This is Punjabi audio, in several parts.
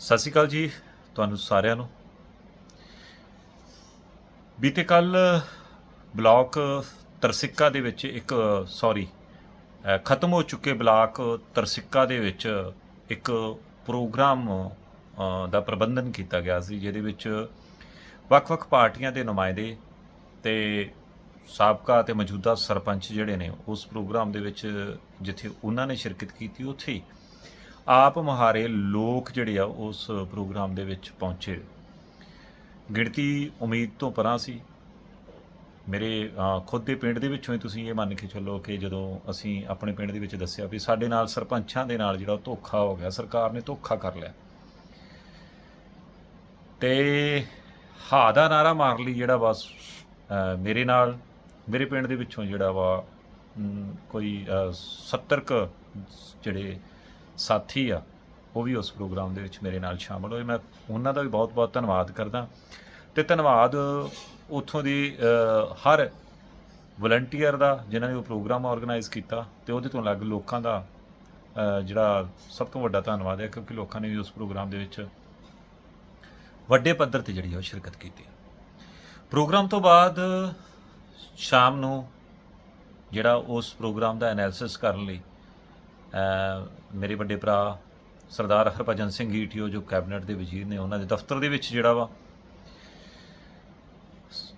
ਸਤਿ ਸ਼੍ਰੀ ਅਕਾਲ ਜੀ ਤੁਹਾਨੂੰ ਸਾਰਿਆਂ ਨੂੰ। ਬੀਤੇ ਕੱਲ ਬਲਾਕ ਤਰਸਿੱਕਾ ਦੇ ਵਿੱਚ ਇੱਕ ਸੌਰੀ ਖਤਮ ਹੋ ਚੁੱਕੇ ਬਲਾਕ ਤਰਸਿੱਕਾ ਦੇ ਵਿੱਚ ਇੱਕ ਪ੍ਰੋਗਰਾਮ ਦਾ ਪ੍ਰਬੰਧਨ ਕੀਤਾ ਗਿਆ ਸੀ, ਜਿਹਦੇ ਵਿੱਚ ਵੱਖ-ਵੱਖ ਪਾਰਟੀਆਂ ਦੇ ਨੁਮਾਇੰਦੇ ਤੇ ਸਾਬਕਾ ਤੇ ਮੌਜੂਦਾ ਸਰਪੰਚ ਜਿਹੜੇ ਨੇ, ਉਸ ਪ੍ਰੋਗਰਾਮ ਦੇ ਵਿੱਚ ਜਿੱਥੇ ਉਹਨਾਂ ਨੇ ਸ਼ਿਰਕਤ ਕੀਤੀ, ਉੱਥੇ ਆਪ ਮੁਹਾਰੇ ਲੋਕ ਜਿਹੜੇ ਆ ਉਸ ਪ੍ਰੋਗਰਾਮ ਦੇ ਵਿੱਚ ਪਹੁੰਚੇ। ਗਿਣਤੀ ਉਮੀਦ ਤੋਂ ਪਰਾਂ ਸੀ। ਮੇਰੇ ਖੁਦ ਦੇ ਪਿੰਡ ਦੇ ਵਿੱਚੋਂ ਹੀ ਤੁਸੀਂ ਇਹ ਮੰਨ ਕੇ ਚੱਲੋ ਕਿ ਜਦੋਂ ਅਸੀਂ ਆਪਣੇ ਪਿੰਡ ਦੇ ਵਿੱਚ ਦੱਸਿਆ ਵੀ ਸਾਡੇ ਨਾਲ ਸਰਪੰਚਾਂ ਦੇ ਨਾਲ ਜਿਹੜਾ ਧੋਖਾ ਹੋ ਗਿਆ ਸਰਕਾਰ ਨੇ ਧੋਖਾ ਕਰ ਲਿਆ। ਤੇ ਹਾ ਦਾ ਨਾਰਾ ਮਾਰ ਲਈ ਜਿਹੜਾ ਬਸ ਮੇਰੇ ਨਾਲ ਮੇਰੇ ਪਿੰਡ ਦੇ ਵਿੱਚੋਂ ਜਿਹੜਾ ਵਾ ਕੋਈ ਅ, 70 ਕੁ ਜਿਹੜੇ ਸਾਥੀ ਆ, ਉਹ ਵੀ ਉਸ ਪ੍ਰੋਗਰਾਮ ਦੇ ਵਿੱਚ ਮੇਰੇ ਨਾਲ ਸ਼ਾਮਲ ਹੋਏ। ਮੈਂ ਉਹਨਾਂ ਦਾ ਵੀ ਬਹੁਤ-ਬਹੁਤ ਧੰਨਵਾਦ ਕਰਦਾ। ਤੇ ਧੰਨਵਾਦ ਉੱਥੋਂ ਦੀ ਹਰ ਵਲੰਟੀਅਰ ਦਾ ਜਿਨ੍ਹਾਂ ਨੇ ਉਹ ਪ੍ਰੋਗਰਾਮ ਆਰਗੇਨਾਈਜ਼ ਕੀਤਾ ਤੇ ਉਹਦੇ ਤੋਂ ਅਲੱਗ ਲੋਕਾਂ ਦਾ ਜਿਹੜਾ ਸਭ ਤੋਂ ਵੱਡਾ ਧੰਨਵਾਦ ਹੈ ਕਿਉਂਕਿ ਲੋਕਾਂ ਨੇ ਵੀ ਉਸ ਪ੍ਰੋਗਰਾਮ ਦੇ ਵਿੱਚ ਵੱਡੇ ਪੱਧਰ ਤੇ ਜਿਹੜੀ ਆ ਉਹ ਸ਼ਿਰਕਤ ਕੀਤੀ ਪ੍ਰੋਗਰਾਮ ਤੋਂ ਬਾਅਦ ਸ਼ਾਮ ਨੂੰ ਜਿਹੜਾ ਉਸ ਪ੍ਰੋਗਰਾਮ ਦਾ ਐਨਾਲਿਸਿਸ ਕਰਨ ਲਈ ਮੇਰੇ ਵੱਡੇ ਭਰਾ ਸਰਦਾਰ ਹਰਭਜਨ ਸਿੰਘ ਈਟੀਓ ਜੋ ਕੈਬਨਿਟ ਦੇ ਵਜ਼ੀਰ ਨੇ, ਉਹਨਾਂ ਦੇ ਦਫ਼ਤਰ ਦੇ ਵਿੱਚ ਜਿਹੜਾ ਵਾ,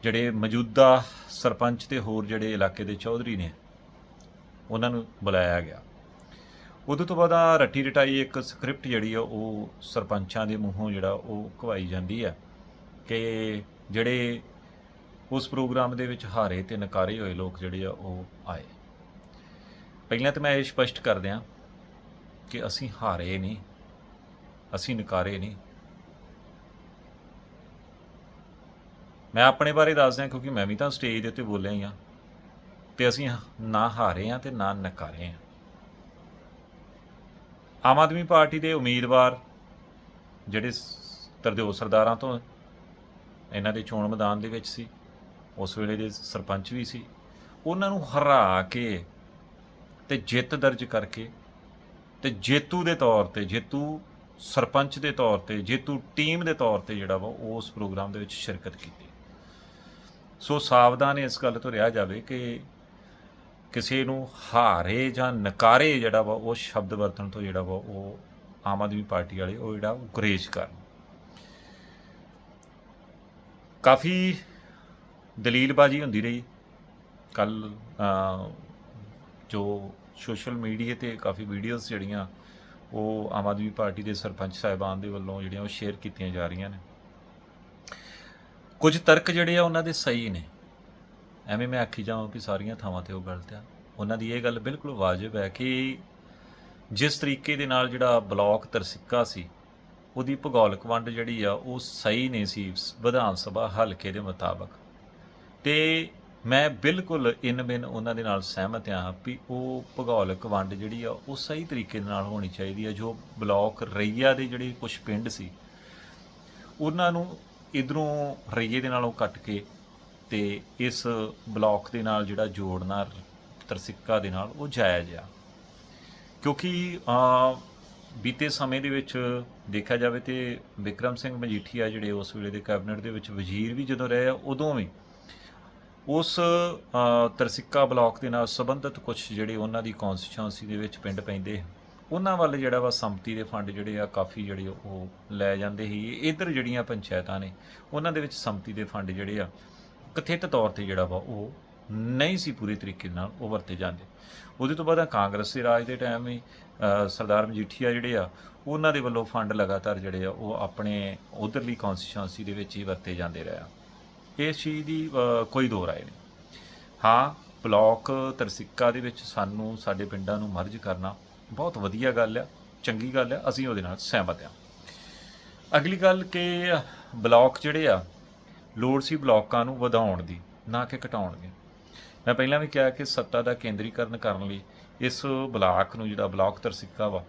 ਜਿਹੜੇ ਮੌਜੂਦਾ ਸਰਪੰਚ ਤੇ ਹੋਰ ਜਿਹੜੇ ਇਲਾਕੇ ਦੇ ਚੌਧਰੀ ਨੇ, ਉਹਨਾਂ ਨੂੰ ਬੁਲਾਇਆ ਗਿਆ। ਉਦੋਂ ਤੋਂ ਬਾਅਦ ਆ ਰੱਟੀ ਰਟਾਈ ਇੱਕ ਸਕ੍ਰਿਪਟ ਜਿਹੜੀ ਆ, ਉਹ ਸਰਪੰਚਾਂ ਦੇ ਮੂੰਹੋਂ ਜਿਹੜਾ, ਉਹ ਕਵਾਈ ਜਾਂਦੀ ਆ ਕਿ ਜਿਹੜੇ ਉਸ ਪ੍ਰੋਗਰਾਮ ਦੇ ਵਿੱਚ ਹਾਰੇ ਤੇ ਨਕਾਰੇ ਹੋਏ ਲੋਕ ਜਿਹੜੇ ਆ, ਉਹ ਆਏ। ਪਹਿਲਾਂ ਤਾਂ ਮੈਂ ਇਹ ਸਪਸ਼ਟ ਕਰ ਦਿਆਂ ਕਿ ਅਸੀਂ ਹਾਰੇ ਨਹੀਂ, ਅਸੀਂ ਨਕਾਰੇ ਨਹੀਂ। ਮੈਂ ਆਪਣੇ ਬਾਰੇ ਦੱਸ ਕਿਉਂਕਿ ਮੈਂ ਵੀ ਤਾਂ ਸਟੇਜ ਦੇ ਉੱਤੇ ਬੋਲਿਆ ਹੀ ਆ ਤੇ ਅਸੀਂ ਨਾ ਹਾਰੇ ਆ ਤੇ ਨਾ ਨਕਾਰੇ ਆ ਆਮ ਆਦਮੀ ਪਾਰਟੀ ਦੇ ਉਮੀਦਵਾਰ ਜਿਹੜੇ ਸ- ਸਰਦਾਰਾਂ ਤੋਂ ਇਹਨਾਂ ਦੇ ਚੋਣ ਮੈਦਾਨ ਦੇ ਵਿੱਚ ਸੀ, ਉਸ ਵੇਲੇ ਦੇ ਸਰਪੰਚ ਵੀ ਸੀ, ਉਹਨਾਂ ਨੂੰ ਹਰਾ ਕੇ ਤੇ ਜਿੱਤ ਦਰਜ ਕਰਕੇ ਤੇ ਜੇਤੂ ਦੇ ਤੌਰ ਤੇ, ਜੇਤੂ ਸਰਪੰਚ ਦੇ ਤੌਰ ਤੇ, ਜੇਤੂ ਟੀਮ ਦੇ ਤੌਰ ਤੇ ਜਿਹੜਾ ਵਾ ਉਹ ਉਸ ਪ੍ਰੋਗਰਾਮ ਦੇ ਵਿੱਚ ਸ਼ਿਰਕਤ ਕੀਤੀ। ਸੋ ਸਾਵਧਾਨ ਇਸ ਗੱਲ ਤੋਂ ਰਿਹਾ ਜਾਵੇ ਕਿ ਕਿਸੇ ਨੂੰ ਹਾਰੇ ਜਾਂ ਨਕਾਰੇ ਜਿਹੜਾ ਵਾ ਉਹ ਸ਼ਬਦ ਵਰਤਣ ਤੋਂ ਜਿਹੜਾ ਵਾ ਉਹ ਆਮ ਆਦਮੀ ਪਾਰਟੀ ਵਾਲੇ ਉਹ ਜਿਹੜਾ ਉਹ ਗੁਰੇਜ਼ ਕਰਨ। ਕਾਫੀ ਦਲੀਲਬਾਜ਼ੀ ਹੁੰਦੀ ਰਹੀ। ਕੱਲ ਜੋ ਸੋਸ਼ਲ ਮੀਡੀਆ ਤੇ ਕਾਫੀ ਵੀਡੀਓਜ਼ ਜਿਹੜੀਆਂ ਉਹ ਆਮ ਆਦਮੀ ਪਾਰਟੀ ਦੇ ਸਰਪੰਚ ਸਾਹਿਬਾਨ ਦੇ ਵੱਲੋਂ ਜਿਹੜੀਆਂ ਉਹ ਸ਼ੇਅਰ ਕੀਤੀਆਂ ਜਾ ਰਹੀਆਂ ਨੇ। ਕੁਝ ਤਰਕ ਜਿਹੜੇ ਆ ਉਹਨਾਂ ਦੇ ਸਹੀ ਨੇ। ਐਵੇਂ ਮੈਂ ਆਖੀ ਜਾਵਾਂ ਕਿ ਸਾਰੀਆਂ ਥਾਵਾਂ ਤੇ ਉਹ ਗਲਤ ਆ। ਉਹਨਾਂ ਦੀ ਇਹ ਗੱਲ ਬਿਲਕੁਲ ਵਾਜਬ ਹੈ ਕਿ ਜਿਸ ਤਰੀਕੇ ਦੇ ਨਾਲ ਜਿਹੜਾ ਬਲਾਕ ਤਰਸਿੱਕਾ ਸੀ, ਉਹਦੀ ਭੂਗੋਲਿਕ ਵੰਡ ਜਿਹੜੀ ਆ ਉਹ ਸਹੀ ਨਹੀਂ ਸੀ, ਵਿਧਾਨ ਸਭਾ ਹਲਕੇ ਦੇ ਮੁਤਾਬਕ। ਤੇ ਮੈਂ ਬਿਲਕੁਲ ਇਨ ਬਿਨ ਉਹਨਾਂ ਦੇ ਨਾਲ ਸਹਿਮਤ ਹਾਂ ਵੀ ਉਹ ਭੂਗੋਲਿਕ ਵੰਡ ਜਿਹੜੀ ਆ ਉਹ ਸਹੀ ਤਰੀਕੇ ਦੇ ਨਾਲ ਹੋਣੀ ਚਾਹੀਦੀ ਆ। ਜੋ ਬਲਾਕ ਰਈਆ ਦੇ ਜਿਹੜੇ ਕੁਝ ਪਿੰਡ ਸੀ ਉਹਨਾਂ ਨੂੰ ਇਧਰੋਂ ਰਈਏ ਦੇ ਨਾਲੋਂ ਕੱਟ ਕੇ ਤੇ ਇਸ ਬਲਾਕ ਦੇ ਨਾਲ ਜਿਹੜਾ ਜੋੜਨਾ ਤਰਸਿੱਕਾ ਦੇ ਨਾਲ ਉਹ ਜਾਇਜ਼ ਆ। ਕਿਉਂਕਿ ਅ, ਬੀਤੇ ਸਮੇਂ ਦੇ ਵਿੱਚ ਦੇਖਿਆ ਜਾਵੇ ਤੇ ਵਿਕਰਮ ਸਿੰਘ ਮਜੀਠੀਆ ਜਿਹੜੇ ਉਸ ਵੇਲੇ ਦੇ ਕੈਬਨਿਟ ਦੇ ਵਿੱਚ ਵਜ਼ੀਰ ਵੀ ਜਦੋਂ ਰਹੇ ਆ ਉਦੋਂ ਵੀ ਉਸ ਤਰਸਿੱਕਾ ਬਲਾਕ ਦੇ ਨਾਲ ਸੰਬੰਧਿਤ ਕੁਝ ਜਿਹੜੇ ਉਹਨਾਂ ਦੀ ਕਨਸਟੀਚੁਐਂਸੀ ਦੇ ਵਿੱਚ ਪਿੰਡ ਪੈਂਦੇ, ਉਹਨਾਂ ਵੱਲ ਜਿਹੜਾ ਵਾ ਸੰਪਤੀ ਦੇ ਫੰਡ ਜਿਹੜੇ ਆ ਕਾਫੀ ਜਿਹੜੇ ਉਹ ਲੈ ਜਾਂਦੇ ਸੀ। ਇਧਰ ਜਿਹੜੀਆਂ ਪੰਚਾਇਤਾਂ ਨੇ, ਉਹਨਾਂ ਦੇ ਵਿੱਚ ਸੰਮਤੀ ਦੇ ਫੰਡ ਜਿਹੜੇ ਆ ਕਥਿਤ ਤੌਰ ਤੇ ਜਿਹੜਾ ਵਾ ਉਹ ਨਹੀਂ ਸੀ ਪੂਰੇ ਤਰੀਕੇ ਨਾਲ ਉਹ ਵਰਤੇ ਜਾਂਦੇ। ਉਹਦੇ ਤੋਂ ਬਾਅਦ ਕਾਂਗਰਸ ਦੇ ਰਾਜ ਦੇ ਟਾਈਮ ਹੀ ਸਰਦਾਰ ਮਜੀਠੀਆ ਜਿਹੜੇ ਆ, ਉਹਨਾਂ ਦੇ ਵੱਲੋਂ ਫੰਡ ਲਗਾਤਾਰ ਜਿਹੜੇ ਆ ਉਹ ਆਪਣੇ ਉਧਰਲੀ ਕਨਸਟੀਚੁਐਂਸੀ ਦੇ ਵਿੱਚ ਹੀ ਵਰਤੇ ਜਾਂਦੇ ਰਹੇ ਆ। ਇਸ ਚੀਜ਼ ਦੀ ਕੋਈ ਦੋ ਰਾਏ ਨਹੀਂ। ਹਾਂ, ਬਲਾਕ ਤਰਸਿੱਕਾ ਦੇ ਵਿੱਚ ਸਾਨੂੰ ਸਾਡੇ ਪਿੰਡਾਂ ਨੂੰ ਮਰਜ ਕਰਨਾ ਬਹੁਤ ਵਧੀਆ ਗੱਲ ਆ, ਚੰਗੀ ਗੱਲ ਆ, ਅਸੀਂ ਉਹਦੇ ਨਾਲ ਸਹਿਮਤ ਆ ਅਗਲੀ ਗੱਲ ਕਿ ਬਲਾਕ ਜਿਹੜੇ ਆ, ਲੋੜ ਸੀ ਬਲਾਕਾਂ ਨੂੰ ਵਧਾਉਣ ਦੀ, ਨਾ ਕਿ ਘਟਾਉਣ ਦੀ। ਮੈਂ ਪਹਿਲਾਂ ਵੀ ਕਿਹਾ ਕਿ ਸੱਤਾ ਦਾ ਕੇਂਦਰੀਕਰਨ ਕਰਨ ਲਈ ਇਸ ਬਲਾਕ ਨੂੰ ਜਿਹੜਾ ਬਲਾਕ ਤਰਸਿੱਕਾ ਵਾ,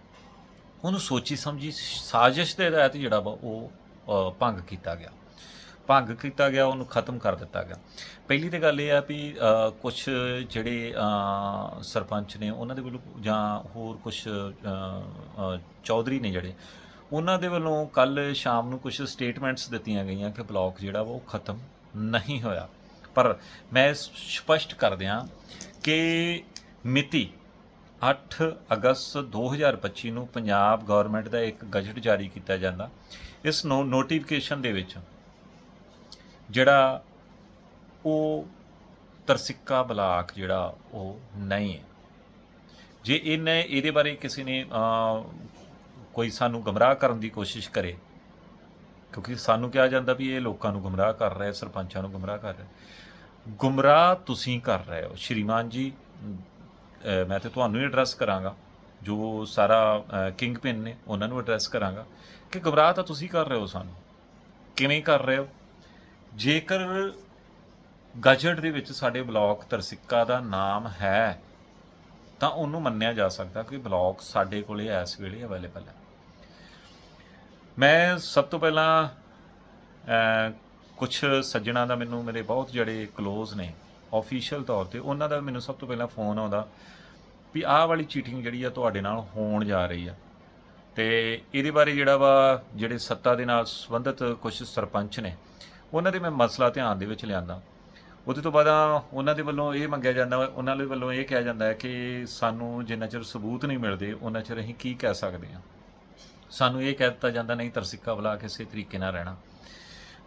ਉਹਨੂੰ ਸੋਚੀ ਸਮਝੀ ਸਾਜ਼ਿਸ਼ ਦੇ ਤਹਿਤ ਜਿਹੜਾ ਵਾ ਉਹ ਭੰਗ ਕੀਤਾ ਗਿਆ। ਭੰਗ ਕੀਤਾ ਗਿਆ, ਉਹਨੂੰ ਖਤਮ ਕਰ ਦਿੱਤਾ ਗਿਆ। ਪਹਿਲੀ ਤੇ ਗੱਲ ਇਹ ਆ ਵੀ ਕੁਝ ਜਿਹੜੇ ਸਰਪੰਚ ਨੇ ਉਹਨਾਂ ਦੇ ਵੱਲੋਂ ਜਾਂ ਹੋਰ ਕੁਝ ਚੌਧਰੀ ਨੇ ਜਿਹੜੇ, ਉਹਨਾਂ ਦੇ ਵੱਲੋਂ ਕੱਲ ਸ਼ਾਮ ਨੂੰ ਕੁਝ ਸਟੇਟਮੈਂਟਸ ਦਿੱਤੀਆਂ ਗਈਆਂ ਕਿ ਬਲੌਕ ਜਿਹੜਾ ਵਾ ਉਹ ਖਤਮ ਨਹੀਂ ਹੋਇਆ। ਪਰ ਮੈਂ ਸਪਸ਼ਟ ਕਰ ਦਿਆਂ ਕਿ ਮਿਤੀ 8 ਅਗਸਤ 2025 ਨੂੰ ਪੰਜਾਬ ਗਵਰਨਮੈਂਟ ਦਾ ਇੱਕ ਗਜਟ ਜਾਰੀ ਕੀਤਾ ਜਾਂਦਾ। ਇਸ ਨੂੰ ਨੋਟੀਫਿਕੇਸ਼ਨ ਦੇ ਵਿੱਚ ਜਿਹੜਾ ਉਹ ਤਰਸਿੱਕਾ ਬਲਾਕ ਜਿਹੜਾ ਉਹ ਨਹੀਂ ਹੈ। ਜੇ ਇਹਨੇ ਇਹਦੇ ਬਾਰੇ ਕਿਸੇ ਨੇ ਕੋਈ ਸਾਨੂੰ ਗਮਰਾਹ ਕਰਨ ਦੀ ਕੋਸ਼ਿਸ਼ ਕਰੇ, ਕਿਉਂਕਿ ਸਾਨੂੰ ਕਿਹਾ ਜਾਂਦਾ ਵੀ ਇਹ ਲੋਕਾਂ ਨੂੰ ਗਮਰਾਹ ਕਰ ਰਿਹਾ, ਸਰਪੰਚਾਂ ਨੂੰ ਗਮਰਾਹ ਕਰ ਰਿਹਾ। ਗੁੰਮਰਾਹ ਤੁਸੀਂ ਕਰ ਰਹੇ ਹੋ। ਸ਼੍ਰੀਮਾਨ ਜੀ ਮੈਂ ਤੇ ਤੁਹਾਨੂੰ ਹੀ ਐਡਰੈਸ ਕਰਾਂਗਾ। ਜੋ ਸਾਰਾ ਕਿੰਗ ਪਿਨ ਨੇ, ਉਹਨਾਂ ਨੂੰ ਐਡਰੈਸ ਕਰਾਂਗਾ ਕਿ ਗਮਰਾਹ ਤਾਂ ਤੁਸੀਂ ਕਰ ਰਹੇ ਹੋ ਸਾਨੂੰ। ਕਿਵੇਂ ਕਰ ਰਹੇ ਹੋ? ਜੇਕਰ ਗਜਟ ਦੇ ਵਿੱਚ ਸਾਡੇ ਬਲਾਕ ਤਰਸਿੱਕਾ ਦਾ ਨਾਮ ਹੈ, ਤਾਂ ਉਹਨੂੰ ਮੰਨਿਆ ਜਾ ਸਕਦਾ ਕਿ ਬਲਾਕ ਸਾਡੇ ਕੋਲੇ ਇਸ ਵੇਲੇ ਅਵੇਲੇਬਲ ਹੈ। ਮੈਂ ਸਭ ਤੋਂ ਪਹਿਲਾਂ ਕੁਝ ਸੱਜਣਾ ਦਾ ਮੈਨੂੰ ਮੇਰੇ ਬਹੁਤ ਜਿਹੜੇ ক্লোਜ਼ ਨੇ ਆਫੀਸ਼ੀਅਲ ਤੌਰ ਤੇ ਉਹਨਾਂ ਦਾ ਮੈਨੂੰ ਸਭ ਤੋਂ ਪਹਿਲਾਂ ਫੋਨ ਆਉਂਦਾ ਵੀ ਆਹ ਵਾਲੀ ਚੀਟਿੰਗ ਜਿਹੜੀ ਆ ਤੁਹਾਡੇ ਨਾਲ ਹੋਣ ਜਾ ਰਹੀ ਆ। ਤੇ ਇਹਦੇ ਬਾਰੇ ਜਿਹੜਾ ਵਾ, ਜਿਹੜੇ ਸੱਤਾ ਦੇ ਨਾਲ ਸੰਬੰਧਿਤ ਕੁਝ ਸਰਪੰਚ ਨੇ ਉਹਨਾਂ ਦੇ ਮੈਂ ਮਸਲਾ ਧਿਆਨ ਦੇ ਵਿੱਚ ਲਿਆਂਦਾ। ਉਹਦੇ ਤੋਂ ਬਾਅਦ ਉਹਨਾਂ ਦੇ ਵੱਲੋਂ ਇਹ ਮੰਗਿਆ ਜਾਂਦਾ ਵਾ, ਉਹਨਾਂ ਦੇ ਵੱਲੋਂ ਇਹ ਕਿਹਾ ਜਾਂਦਾ ਹੈ ਕਿ ਸਾਨੂੰ ਜਿੰਨਾ ਚਿਰ ਸਬੂਤ ਨਹੀਂ ਮਿਲਦੇ ਉਹਨਾਂ ਚਿਰ ਅਸੀਂ ਕੀ ਕਹਿ ਸਕਦੇ ਹਾਂ। ਸਾਨੂੰ ਇਹ ਕਹਿ ਦਿੱਤਾ ਜਾਂਦਾ ਨਹੀਂ ਤਰਸਿੱਕਾ ਬੁਲਾ ਕਿਸੇ ਤਰੀਕੇ ਨਾਲ ਰਹਿਣਾ।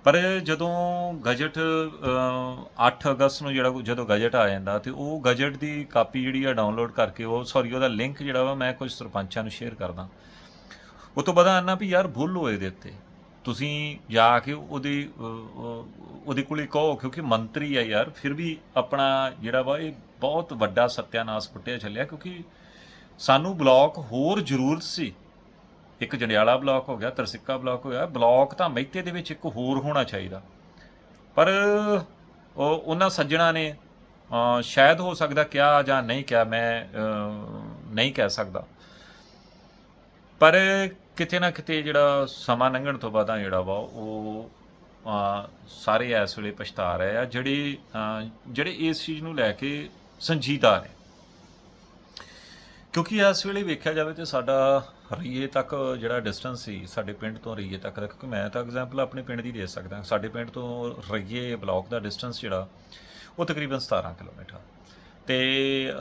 ਪਰ ਜਦੋਂ ਗਜਟ ਅ, 8 ਅਗਸਤ ਨੂੰ ਜਿਹੜਾ ਜਦੋਂ ਗਜਟ ਆ ਜਾਂਦਾ ਤੇ ਉਹ ਗਜਟ ਦੀ ਕਾਪੀ ਜਿਹੜੀ ਆ ਡਾਊਨਲੋਡ ਕਰਕੇ ਉਹ ਸੌਰੀ ਉਹਦਾ ਲਿੰਕ ਜਿਹੜਾ ਵਾ ਮੈਂ ਕੁਝ ਸਰਪੰਚਾਂ ਨੂੰ ਸ਼ੇਅਰ ਕਰਦਾ। ਉਹ ਤੋਂ ਬਾਅਦ ਆਨਾ ਵੀ ਯਾਰ ਭੁੱਲ ਹੋਏ ਦੇ ਉੱਤੇ। ਤੁਸੀਂ ਜਾ ਕੇ ਉਹਦੇ ਉਹਦੇ ਕੋਲੇ ਕਹੋ, ਕਿਉਂਕਿ ਮੰਤਰੀ ਆ ਯਾਰ, ਫਿਰ ਵੀ ਆਪਣਾ ਜਿਹੜਾ ਵਾ ਇਹ ਬਹੁਤ ਵੱਡਾ ਸਤਿਆਨਾਸ ਪੁੱਟਿਆ ਚੱਲਿਆ, ਕਿਉਂਕਿ ਸਾਨੂੰ ਬਲਾਕ ਹੋਰ ਜ਼ਰੂਰਤ ਸੀ। ਇੱਕ ਜੰਡਿਆਲਾ ਬਲਾਕ ਹੋ ਗਿਆ, ਤਰਸਿੱਕਾ ਬਲਾਕ ਹੋ ਗਿਆ ਬਲਾਕ ਤਾਂ ਮਹਿਤੇ ਦੇ ਵਿੱਚ ਇੱਕ ਹੋਰ ਹੋਣਾ ਚਾਹੀਦਾ। ਪਰ ਉਹਨਾਂ ਸੱਜਣਾ ਨੇ ਸ਼ਾਇਦ ਹੋ ਸਕਦਾ ਕਿਹਾ ਜਾਂ ਨਹੀਂ ਕਿਹਾ, ਮੈਂ ਨਹੀਂ ਕਹਿ ਸਕਦਾ। ਪਰ ਕਿਤੇ ਨਾ ਕਿਤੇ ਜਿਹੜਾ ਸਮਾਂ ਲੰਘਣ ਤੋਂ ਬਾਅਦ ਆ ਜਿਹੜਾ ਵਾ, ਉਹ ਸਾਰੇ ਇਸ ਵੇਲੇ ਪਛਤਾ ਰਹੇ ਆ, ਜਿਹੜੇ ਜਿਹੜੇ ਇਸ ਚੀਜ਼ ਨੂੰ ਲੈ ਕੇ ਸੰਜੀਦਾ ਨੇ। ਕਿਉਂਕਿ ਇਸ ਵੇਲੇ ਵੇਖਿਆ ਜਾਵੇ ਤੇ ਸਾਡਾ ਰਈਏ ਤੱਕ ਜਿਹੜਾ ਡਿਸਟੈਂਸ ਸੀ, ਸਾਡੇ ਪਿੰਡ ਤੋਂ ਰਈਏ ਤੱਕ ਦਾ, ਕਿਉਂਕਿ ਮੈਂ ਤਾਂ ਐਗਜ਼ਾਮਪਲ ਆਪਣੇ ਪਿੰਡ ਦੀ ਦੇ ਸਕਦਾ। ਸਾਡੇ ਪਿੰਡ ਤੋਂ ਰਈਏ ਬਲਾਕ ਦਾ ਡਿਸਟੈਂਸ ਜਿਹੜਾ, ਉਹ ਤਕਰੀਬਨ 17 ਕਿਲੋਮੀਟਰ। ਤੇ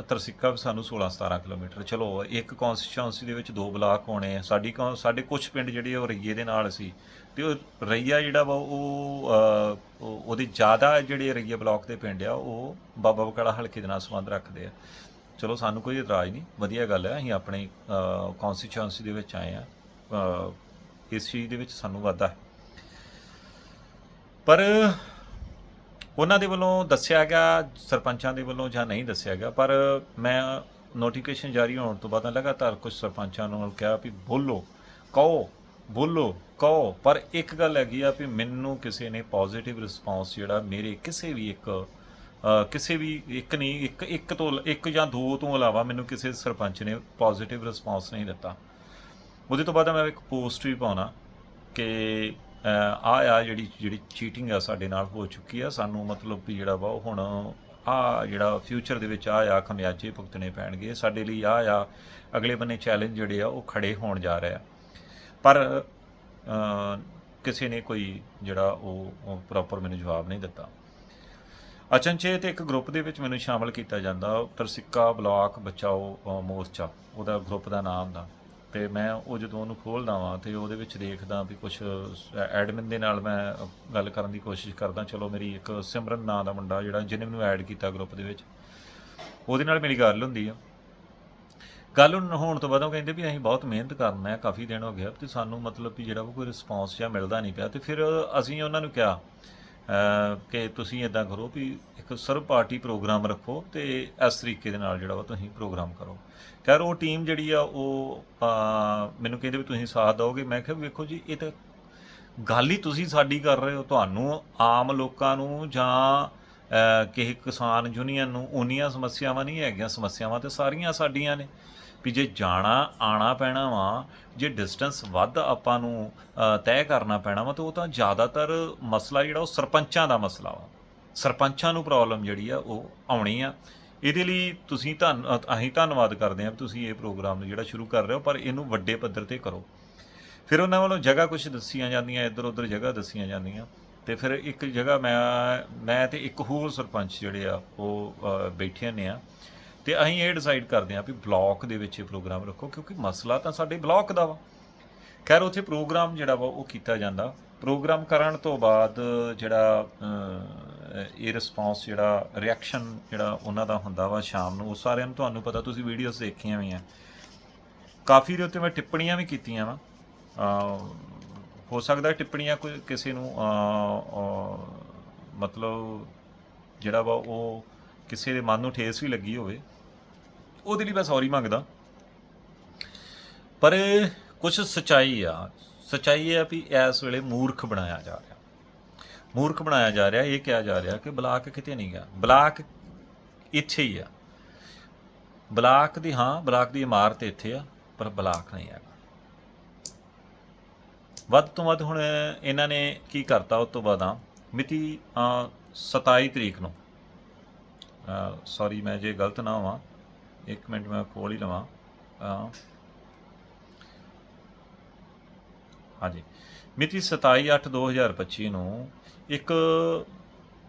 ਤਰਸਿੱਕਾ ਵੀ ਸਾਨੂੰ 16 17 ਕਿਲੋਮੀਟਰ ਚਲੋ ਇੱਕ ਕਨਸਟੀਚੁਐਂਸੀ ਦੇ ਵਿੱਚ ਦੋ ਬਲਾਕ ਹੋਣੇ ਆ ਸਾਡੀ ਕੌਂ- ਸਾਡੇ ਕੁਝ ਪਿੰਡ ਜਿਹੜੇ ਉਹ ਰਈਏ ਦੇ ਨਾਲ ਸੀ ਤੇ ਉਹ ਰਈਆ ਜਿਹੜਾ ਵਾ ਉਹ ਅ, ਉਹ- ਉਹਦੇ ਜ਼ਿਆਦਾ ਜਿਹੜੇ ਰਈਏ ਬਲਾਕ ਦੇ ਪਿੰਡ ਆ ਉਹ ਬਾਬਾ ਬਕਾਲਾ ਹਲਕੇ ਦੇ ਨਾਲ ਸੰਬੰਧ ਰੱਖਦੇ ਆ। ਚਲੋ ਸਾਨੂੰ ਕੋਈ ਇਤਰਾਜ਼ ਨਹੀਂ ਵਧੀਆ ਗੱਲ ਹੈ ਅਸੀਂ ਆਪਣੇ ਕਨਸਟੀਚੁਐਂਸੀ ਦੇ ਵਿੱਚ ਆਏ ਆ ਇਸ ਚੀਜ਼ ਦੇ ਵਿੱਚ ਸਾਨੂੰ ਵਾਧਾ ਹੈ। ਪਰ ਉਹਨਾਂ ਦੇ ਵੱਲੋਂ ਦੱਸਿਆ ਗਿਆ, ਸਰਪੰਚਾਂ ਦੇ ਵੱਲੋਂ ਜਾਂ ਨਹੀਂ ਦੱਸਿਆ ਗਿਆ, ਪਰ ਮੈਂ ਨੋਟੀਫਿਕੇਸ਼ਨ ਜਾਰੀ ਹੋਣ ਤੋਂ ਬਾਅਦ ਲਗਾਤਾਰ ਕੁਝ ਸਰਪੰਚਾਂ ਨੂੰ ਕਿਹਾ ਵੀ ਬੋਲੋ, ਕਹੋ ਬੋਲੋ, ਕਹੋ। ਪਰ ਇੱਕ ਗੱਲ ਹੈਗੀ ਆ ਵੀ ਮੈਨੂੰ ਕਿਸੇ ਨੇ ਪੋਜ਼ਿਟਿਵ ਰਿਸਪਾਂਸ ਜਿਹੜਾ ਮੇਰੇ ਕਿਸੇ ਵੀ ਇੱਕ ਕਿਸੇ ਵੀ ਇੱਕ ਨਹੀਂ, ਇੱਕ ਇੱਕ ਤੋਂ, ਇੱਕ ਜਾਂ ਦੋ ਤੋਂ ਇਲਾਵਾ ਮੈਨੂੰ ਕਿਸੇ ਸਰਪੰਚ ਨੇ ਪੋਜ਼ਿਟਿਵ ਰਿਸਪਾਂਸ ਨਹੀਂ ਦਿੱਤਾ। ਉਹਦੇ ਤੋਂ ਬਾਅਦ ਮੈਂ ਇੱਕ ਪੋਸਟ ਵੀ ਪਾਉਣਾ ਕਿ ਆ ਆ ਜਿਹੜੀ ਜਿਹੜੀ ਚੀਟਿੰਗ ਆ ਸਾਡੇ ਨਾਲ ਹੋ ਚੁੱਕੀ ਆ। ਸਾਨੂੰ ਮਤਲਬ ਵੀ ਜਿਹੜਾ ਵਾ ਉਹ ਹੁਣ ਆ ਜਿਹੜਾ ਫਿਊਚਰ ਦੇ ਵਿੱਚ ਆ ਆ ਖਮਿਆਜੇ ਭੁਗਤਣੇ ਪੈਣਗੇ। ਸਾਡੇ ਲਈ ਆ ਆ, ਅਗਲੇ ਬੰਨੇ ਚੈਲੰਜ ਜਿਹੜੇ ਆ ਉਹ ਖੜੇ ਹੋਣ ਜਾ ਰਹੇ ਆ। ਪਰ ਕਿਸੇ ਨੇ ਕੋਈ ਜਿਹੜਾ ਉਹ ਪ੍ਰੋਪਰ ਮੈਨੂੰ ਜਵਾਬ ਨਹੀਂ ਦਿੱਤਾ। ਅਚਨਚੇਤ ਇੱਕ ਗਰੁੱਪ ਦੇ ਵਿੱਚ ਮੈਨੂੰ ਸ਼ਾਮਲ ਕੀਤਾ ਜਾਂਦਾ। ਤਰਸਿੱਕਾ ਬਲਾਕ ਬਚਾਓ ਮੋਰਚਾ। ਉਹਦਾ ਗਰੁੱਪ ਦਾ ਨਾਮ ਦਾ। ਤੇ ਮੈਂ ਉਹ ਜਦੋਂ ਉਹਨੂੰ ਖੋਲਦਾ ਵਾਂ ਤੇ ਉਹਦੇ ਵਿੱਚ ਦੇਖਦਾ ਵੀ ਕੁਝ ਐਡਮਿਨ ਦੇ ਨਾਲ ਮੈਂ ਗੱਲ ਕਰਨ ਦੀ ਕੋਸ਼ਿਸ਼ ਕਰਦਾ, ਚਲੋ ਮੇਰੀ ਇੱਕ ਸਿਮਰਨ ਨਾਂ ਦਾ ਮੁੰਡਾ ਜਿਹੜਾ ਜਿਹਨੇ ਮੈਨੂੰ ਐਡ ਕੀਤਾ ਗਰੁੱਪ ਦੇ ਵਿੱਚ, ਉਹਦੇ ਨਾਲ ਮੇਰੀ ਗੱਲ ਹੁੰਦੀ ਆ। ਗੱਲ ਹੋਣ ਤੋਂ ਬਾਅਦ ਉਹ ਕਹਿੰਦੇ ਵੀ ਅਸੀਂ ਬਹੁਤ ਮਿਹਨਤ ਕਰਨਾ ਹੈ, ਕਾਫੀ ਦਿਨ ਹੋ ਗਿਆ ਤੇ ਸਾਨੂੰ ਮਤਲਬ ਵੀ ਜਿਹੜਾ ਵਾ ਕੋਈ ਰਿਸਪੌਂਸ ਜਾਂ ਮਿਲਦਾ ਨਹੀਂ ਪਿਆ ਤੇ ਫਿਰ ਅਸੀਂ ਉਹਨਾਂ ਨੂੰ ਕਿਹਾ ਕਿ ਤੁਸੀਂ ਇਦਾਂ ਕਰੋ ਵੀ ਇੱਕ ਸਰਵ ਪਾਰਟੀ ਪ੍ਰੋਗਰਾਮ ਰੱਖੋ ਤੇ ਇਸ ਤਰੀਕੇ ਦੇ ਨਾਲ ਜਿਹੜਾ ਵਾ ਤੁਸੀਂ ਪ੍ਰੋਗਰਾਮ ਕਰੋ। ਖੈਰ, ਉਹ ਟੀਮ ਜਿਹੜੀ ਆ, ਉਹ ਮੈਨੂੰ ਕਹਿੰਦੇ ਵੀ ਤੁਸੀਂ ਸਾਥ ਦਿਓਗੇ। ਮੈਂ ਕਿਹਾ ਵੀ ਵੇਖੋ ਜੀ, ਇਹ ਤਾਂ ਗੱਲ ਹੀ ਤੁਸੀਂ ਸਾਡੀ ਕਰ ਰਹੇ ਹੋ। ਤੁਹਾਨੂੰ ਆਮ ਲੋਕਾਂ ਨੂੰ ਜਾਂ ਕਿਸੇ ਕਿਸਾਨ ਯੂਨੀਅਨ ਨੂੰ ਉਨੀਆਂ ਸਮੱਸਿਆਵਾਂ ਨਹੀਂ ਹੈਗੀਆਂ, ਸਮੱਸਿਆਵਾਂ ਤੇ ਸਾਰੀਆਂ ਸਾਡੀਆਂ ਨੇ। ਵੀ ਜੇ ਜਾਣਾ, ਆਣਾ ਪੈਣਾ ਵਾ, ਜੇ ਡਿਸਟੈਂਸ ਵੱਧ ਆਪਾਂ ਨੂੰ ਤੈਅ ਕਰਨਾ ਪੈਣਾ ਵਾ, ਤਾਂ ਉਹ ਤਾਂ ਜ਼ਿਆਦਾਤਰ ਮਸਲਾ ਜਿਹੜਾ ਉਹ ਸਰਪੰਚਾਂ ਦਾ ਮਸਲਾ ਵਾ। ਸਰਪੰਚਾਂ ਨੂੰ ਪ੍ਰੋਬਲਮ ਜਿਹੜੀ ਆ, ਉਹ ਆਉਣੀ ਆ। ਇਹਦੇ ਲਈ ਤੁਸੀਂ ਧੰਨ, ਅਸੀਂ ਧੰਨਵਾਦ ਕਰਦੇ ਹਾਂ ਵੀ ਤੁਸੀਂ ਇਹ ਪ੍ਰੋਗਰਾਮ ਜਿਹੜਾ ਸ਼ੁਰੂ ਕਰ ਰਹੇ ਹੋ, ਪਰ ਇਹਨੂੰ ਵੱਡੇ ਪੱਧਰ ਤੇ ਕਰੋ। ਫਿਰ ਉਹਨਾਂ ਵੱਲੋਂ ਜਗ੍ਹਾ ਕੁਝ ਦੱਸੀਆਂ ਜਾਂਦੀਆਂ ਇੱਧਰ ਉੱਧਰ ਜਗ੍ਹਾ ਦੱਸੀਆਂ ਜਾਂਦੀਆਂ। ਤੇ ਫਿਰ ਇੱਕ ਜਗ੍ਹਾ ਮੈਂ ਮੈਂ ਤੇ ਇੱਕ ਹੋਰ ਸਰਪੰਚ ਜਿਹੜੇ ਆ, ਉਹ ਬੈਠੇ ਨੇ ਆ। ਤੇ ਅਸੀਂ ਇਹ ਡਿਸਾਈਡ ਕਰਦੇ ਆ ਵੀ ਬਲਾਕ ਦੇ ਵਿੱਚ ਇਹ ਪ੍ਰੋਗਰਾਮ ਰੱਖੋ, ਕਿਉਂਕਿ ਮਸਲਾ ਤਾਂ ਸਾਡੇ ਬਲਾਕ ਦਾ ਵਾ। ਖੈਰ, ਉੱਥੇ ਪ੍ਰੋਗਰਾਮ ਜਿਹੜਾ ਵਾ, ਉਹ ਕੀਤਾ ਜਾਂਦਾ। ਪ੍ਰੋਗਰਾਮ ਕਰਨ ਤੋਂ ਬਾਅਦ ਜਿਹੜਾ ਇਹ ਰਿਸਪੌਂਸ ਜਿਹੜਾ ਰਿਐਕਸ਼ਨ ਜਿਹੜਾ ਉਹਨਾਂ ਦਾ ਹੁੰਦਾ ਵਾ ਸ਼ਾਮ ਨੂੰ, ਉਹ ਸਾਰਿਆਂ ਨੂੰ ਤੁਹਾਨੂੰ ਪਤਾ, ਤੁਸੀਂ ਵੀਡੀਓਜ਼ ਦੇਖੀਆਂ ਵੀ ਆ। ਕਾਫੀ ਦੇ ਉੱਤੇ ਮੈਂ ਟਿੱਪਣੀਆਂ ਵੀ ਕੀਤੀਆਂ ਵਾ। ਹੋ ਸਕਦਾ ਟਿੱਪਣੀਆਂ ਕੋਈ ਕਿਸੇ ਨੂੰ ਮਤਲਬ ਜਿਹੜਾ ਵਾ ਉਹ ਕਿਸੇ ਦੇ ਮਨ ਨੂੰ ਠੇਸ ਵੀ ਲੱਗੀ ਹੋਵੇ, ਉਹਦੇ ਲਈ ਮੈਂ ਸੌਰੀ ਮੰਗਦਾ। ਪਰ ਕੁਝ ਸਚਾਈ ਆ, ਸਚਾਈ ਇਹ ਵੀ ਇਸ ਵੇਲੇ ਮੂਰਖ ਬਣਾਇਆ ਜਾ ਰਿਹਾ। ਮੂਰਖ ਬਣਾਇਆ ਜਾ ਰਿਹਾ, ਇਹ ਕਿਹਾ ਜਾ ਰਿਹਾ ਕਿ ਬਲਾਕ ਕਿਤੇ ਨਹੀਂ ਗਿਆ। ਬਲਾਕ ਇੱਥੇ ਹੀ ਆ। ਬਲਾਕ ਦੀ ਹਾਂ, ਬਲਾਕ ਦੀ ਇਮਾਰਤ ਇੱਥੇ ਆ, ਪਰ ਬਲਾਕ ਨਹੀਂ ਹੈਗਾ। ਵੱਧ ਤੋਂ ਵੱਧ ਹੁਣ ਇਹਨਾਂ ਨੇ ਕੀ ਕਰਤਾ ਉਸ ਤੋਂ ਬਾਅਦ ਆ ਮਿਤੀ ਅ, 27 ਤਰੀਕ ਨੂੰ। ਸੌਰੀ ਮੈਂ ਜੇ ਗਲਤ ਨਾ ਹੋਵਾਂ ਇੱਕ ਮਿੰਟ ਮੈਂ ਖੋਲ ਹੀ ਲਵਾਂ। ਹਾਂਜੀ। ਮਿਤੀ 27/8/2025 ਨੂੰ ਇੱਕ